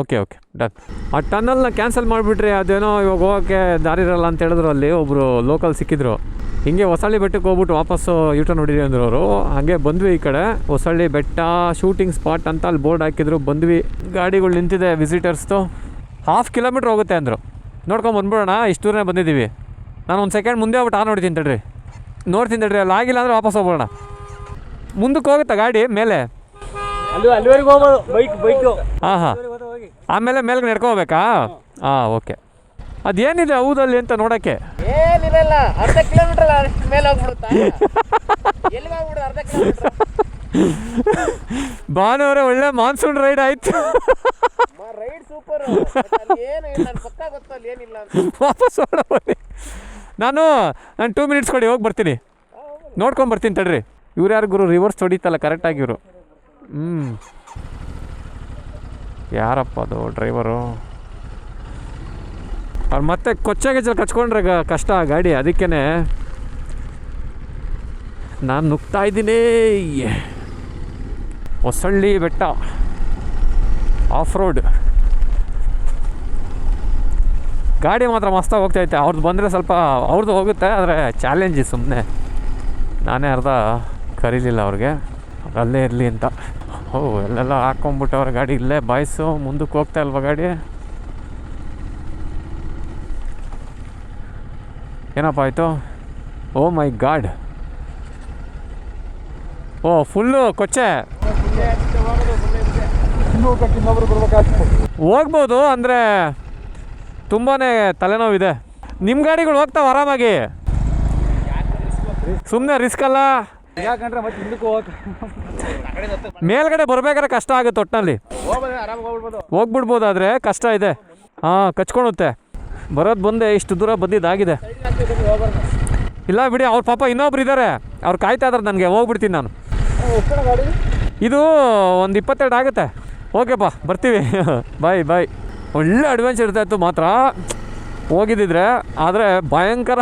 [SPEAKER 1] ಓಕೆ ಓಕೆ ಡನ್ ಆ ಟನ್ನಲ್ನ ಕ್ಯಾನ್ಸಲ್ ಮಾಡಿಬಿಟ್ರಿ ಅದೇನೋ ಇವಾಗ ಹೋಗೋಕ್ಕೆ ದಾರಿ ಇರಲ್ಲ ಅಂತ ಹೇಳಿದ್ರು ಅಲ್ಲಿ. ಒಬ್ಬರು ಲೋಕಲ್ ಸಿಕ್ಕಿದ್ರು. ಹಿಂಗೆ ಹೊಸಳ್ಳಿ ಬೆಟ್ಟಕ್ಕೆ ಹೋಗ್ಬಿಟ್ಟು ವಾಪಸ್ಸು ಯೂಟರ್ ಹೊಡಿರಿ ಅಂದರು ಅವರು ಹಾಗೆ ಬಂದ್ವಿ ಈ ಕಡೆ. ಹೊಸಳ್ಳಿ ಬೆಟ್ಟ ಶೂಟಿಂಗ್ ಸ್ಪಾಟ್ ಅಂತ ಅಲ್ಲಿ ಬೋರ್ಡ್ ಹಾಕಿದ್ರು. ಬಂದ್ವಿ. ಗಾಡಿಗಳು ನಿಂತಿದೆ ವಿಸಿಟರ್ಸ್ದು ಹಾಫ್ ಕಿಲೋಮೀಟ್ರ್ ಹೋಗುತ್ತೆ ಅಂದರು. ನೋಡ್ಕೊಂಡು ಬಂದ್ಬಿಡೋಣ. ಇಷ್ಟು ದೂರನೇ ಬಂದಿದ್ದೀವಿ. ನಾನು ಒಂದು ಸೆಕೆಂಡ್ ಮುಂದೆ ಹೋಗ್ಬಿಟ್ಟು ಆ ನೋಡ್ತೀನಿ ತಡ್ರಿ ನೋಡ್ತೀನಿ ತಡ್ರಿ. ಅಲ್ಲಿ ಆಗಿಲ್ಲ ಅಂದರೆ ವಾಪಸ್ ಹೋಗ್ಬೋಣ ಮುಂದಕ್ಕೆ ಹೋಗುತ್ತಾ ಗಾಡಿ ಮೇಲೆ. ಹಾಂ ಹಾಂ ಆಮೇಲೆ ಮೇಲ್ಗೆ ನಡ್ಕೋಬೇಕಾ ಹಾಂ ಓಕೆ. ಅದೇನಿದೆ ಹೌದಲ್ಲಿ ಅಂತ ನೋಡೋಕ್ಕೆ?
[SPEAKER 3] ಏನಿರಲ್ಲ ಅರ್ಧ ಕಿಲೋಮೀಟರ್ ಅಷ್ಟು ಮೇಲೆ ಹೋಗ್ಬಿಡುತ್ತಾ? *laughs* ಎಲ್ಲಿ ಹೋಗ್ಬಿಡು ಅರ್ಧ ಕಿಲೋಮೀಟರ್?
[SPEAKER 1] ಭಾನುವಾರ ಒಳ್ಳೆ ಮಾನ್ಸೂನ್ ರೈಡ್ ಆಯ್ತು.
[SPEAKER 3] ರೈಡ್ ಸೂಪರ್ ಏನು ಇಲ್ಲ ನನ್ ಪಕ್ಕ ಗೊತ್ತು ಏನಿಲ್ಲ ಅಂತ.
[SPEAKER 1] ವಾಪಸ್ ನಾನು ನಾನು ಟೂ ಮಿನಿಟ್ಸ್ ಕೊಡಿ ಹೋಗಿ ಬರ್ತೀನಿ. ನೋಡ್ಕೊಂಡು ಬರ್ತೀನಿ ತಡ್ರಿ. ಇವ್ರು ಯಾರು ಗುರು ರಿವರ್ಸ್ ಹೊಡಿತಲ್ಲ ಕರೆಕ್ಟಾಗಿ ಇವರು. ಹ್ಞೂ ಯಾರಪ್ಪ ಅದು ಡ್ರೈವರು ಅವ್ರು ಮತ್ತೆ ಕೊಚ್ಚೆ ಕಚ್ಕೊಂಡ್ರೆ ಕಷ್ಟ ಗಾಡಿ ಅದಕ್ಕೇ ನಾನು ನುಗ್ತಾ ಇದ್ದೀನಿ. ಹೊಸಳ್ಳಿ ಬೆಟ್ಟ ಆಫ್ ರೋಡ್ ಗಾಡಿ ಮಾತ್ರ ಮಸ್ತಾಗಿ ಹೋಗ್ತೈತೆ. ಅವ್ರದ್ದು ಬಂದರೆ ಸ್ವಲ್ಪ ಅವ್ರದ್ದು ಹೋಗುತ್ತೆ, ಆದರೆ ಚಾಲೆಂಜ್ ಸುಮ್ಮನೆ ನಾನೇ ಅರ್ಧ ಕರೀಲಿಲ್ಲ ಅವ್ರಿಗೆ. ಅಲ್ಲೇ ಇರಲಿ ಅಂತ. ಓ ಎಲ್ಲೆಲ್ಲ ಹಾಕ್ಕೊಂಬಿಟ್ಟವ್ರ ಗಾಡಿ. ಇಲ್ಲೇ ಬಾಯ್ಸು, ಮುಂದಕ್ಕೆ ಹೋಗ್ತಾ ಇಲ್ವಾ ಗಾಡಿ? ಏನಪ್ಪ ಆಯಿತು? Oh my god oh full ಕೊಚ್ಚೆ. ಹೋಗ್ಬೋದು, ಅಂದರೆ ತುಂಬಾ ತಲೆನೋವಿದೆ. ನಿಮ್ಮ ಗಾಡಿಗಳು ಹೋಗ್ತಾವೆ ಆರಾಮಾಗಿ. ಸುಮ್ಮನೆ ರಿಸ್ಕ್ ಅಲ್ಲ. ಮೇಲ್ಗಡೆ ಬರ್ಬೇಕಾದ್ರೆ ಕಷ್ಟ ಆಗುತ್ತೆ ಒಟ್ಟಿನಲ್ಲಿ ಹೋಗ್ಬಿಡ್ಬೋದಾದ್ರೆ ಕಷ್ಟ ಇದೆ. ಹಾಂ, ಕಚ್ಕೊಳುತ್ತೆ. ಬರೋದು ಬಂದೆ, ಇಷ್ಟು ದೂರ ಬಂದಿದ್ದಾಗಿದೆ ಇಲ್ಲ ಬಿಡಿ, ಅವ್ರ ಪಾಪ ಇನ್ನೊಬ್ರು ಇದ್ದಾರೆ ಅವ್ರು ಕಾಯ್ತಾ ಇದಾರೆ ನನಗೆ, ಹೋಗ್ಬಿಡ್ತೀನಿ ನಾನು. ಇದು ಒಂದು ಇಪ್ಪತ್ತೆರಡು ಆಗುತ್ತೆ. ಓಕೆಪ್ಪ ಬರ್ತೀವಿ. *laughs* ಬಾಯ್ ಬಾಯ್ ಒಳ್ಳೆ ಅಡ್ವೆಂಚರ್ ಇರ್ತಾಯಿತ್ತು ಮಾತ್ರ. ಹೋಗಿದ್ದಿದ್ರೆ, ಆದರೆ ಭಯಂಕರ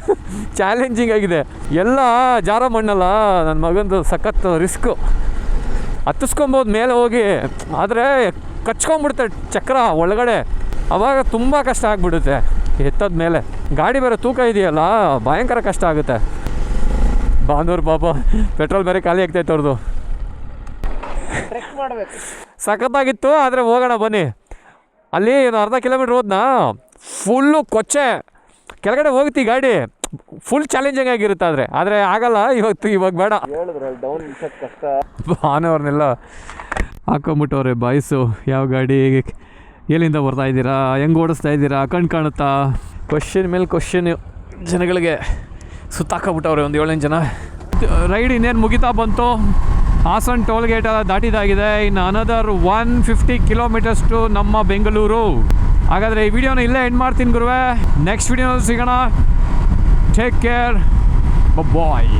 [SPEAKER 1] *laughs* ಚಾಲೆಂಜಿಂಗ್ ಆಗಿದೆ. ಎಲ್ಲ ಜಾರ ಮಣ್ಣಲ್ಲ ನನ್ನ ಮಗಂದು ಸಖತ್ ರಿಸ್ಕು ಹತ್ತಿಸ್ಕೊಬೋದು ಮೇಲೆ ಹೋಗಿ, ಆದರೆ ಕಚ್ಕೊಂಬಿಡ್ತೆ ಚಕ್ರ ಒಳಗಡೆ. ಅವಾಗ ತುಂಬ ಕಷ್ಟ ಆಗಿಬಿಡುತ್ತೆ. ಎತ್ತದ ಮೇಲೆ. ಗಾಡಿ ಬೇರೆ ತೂಕ ಇದೆಯಲ್ಲ, ಭಯಂಕರ ಕಷ್ಟ ಆಗುತ್ತೆ. ಬಾಂದೂರು ಪಾಪ ಪೆಟ್ರೋಲ್ ಬೇರೆ ಖಾಲಿ ಆಗ್ತೈತೆ ಅವ್ರದ್ದು ಸಖತ್ತಾಗಿತ್ತು, ಆದರೆ ಹೋಗೋಣ ಬನ್ನಿ. ಅಲ್ಲಿ ಏನು ಅರ್ಧ ಕಿಲೋಮೀಟ್ರ್ ಹೋದ್ನಾ? ಫುಲ್ಲು ಕೊಚ್ಚೆ. ಕೆಳಗಡೆ ಹೋಗ್ತಿ ಗಾಡಿ. ಫುಲ್ ಚಾಲೆಂಜಿಂಗ್ ಆಗಿರುತ್ತೆ ಆದರೆ. ಆದರೆ ಆಗಲ್ಲ, ಇವತ್ತು ಇವಾಗ ಬೇಡ. ಆನವ್ರನ್ನೆಲ್ಲ ಹಾಕೊಂಬಿಟ್ಟವ್ರೆ, ಬಾಯ್ಸು. ಯಾವ ಗಾಡಿ? ಎಲ್ಲಿಂದ ಬರ್ತಾ ಇದ್ದೀರಾ? ಹೆಂಗೆ ಓಡಿಸ್ತಾ ಇದ್ದೀರಾ? ಕಣ್ ಕಾಣುತ್ತಾ? ಕ್ವಶನ್ ಮೇಲೆ ಕ್ವಶನ್ ಜನಗಳಿಗೆ ಸುತ್ತಾಕಬಿಟ್ಟವ್ರೆ ಒಂದು ಏಳೆಂಟು ಜನ. ರೈಡ್ ಇನ್ನೇನು ಮುಗಿತಾ ಬಂತು? ಹಾಸನ್ ಟೋಲ್ ಗೇಟ್ ಎಲ್ಲ ದಾಟಿದಾಗಿದೆ. ಇನ್ನು another one fifty kilometres to ನಮ್ಮ ಬೆಂಗಳೂರು. ಹಾಗಾದರೆ ಈ ವಿಡಿಯೋನ ಇಲ್ಲೇ ಎಂಡ್ ಮಾಡ್ತೀನಿ ಗುರುವೆ. ನೆಕ್ಸ್ಟ್ ವಿಡಿಯೋ ಸಿಗೋಣ. Take care bye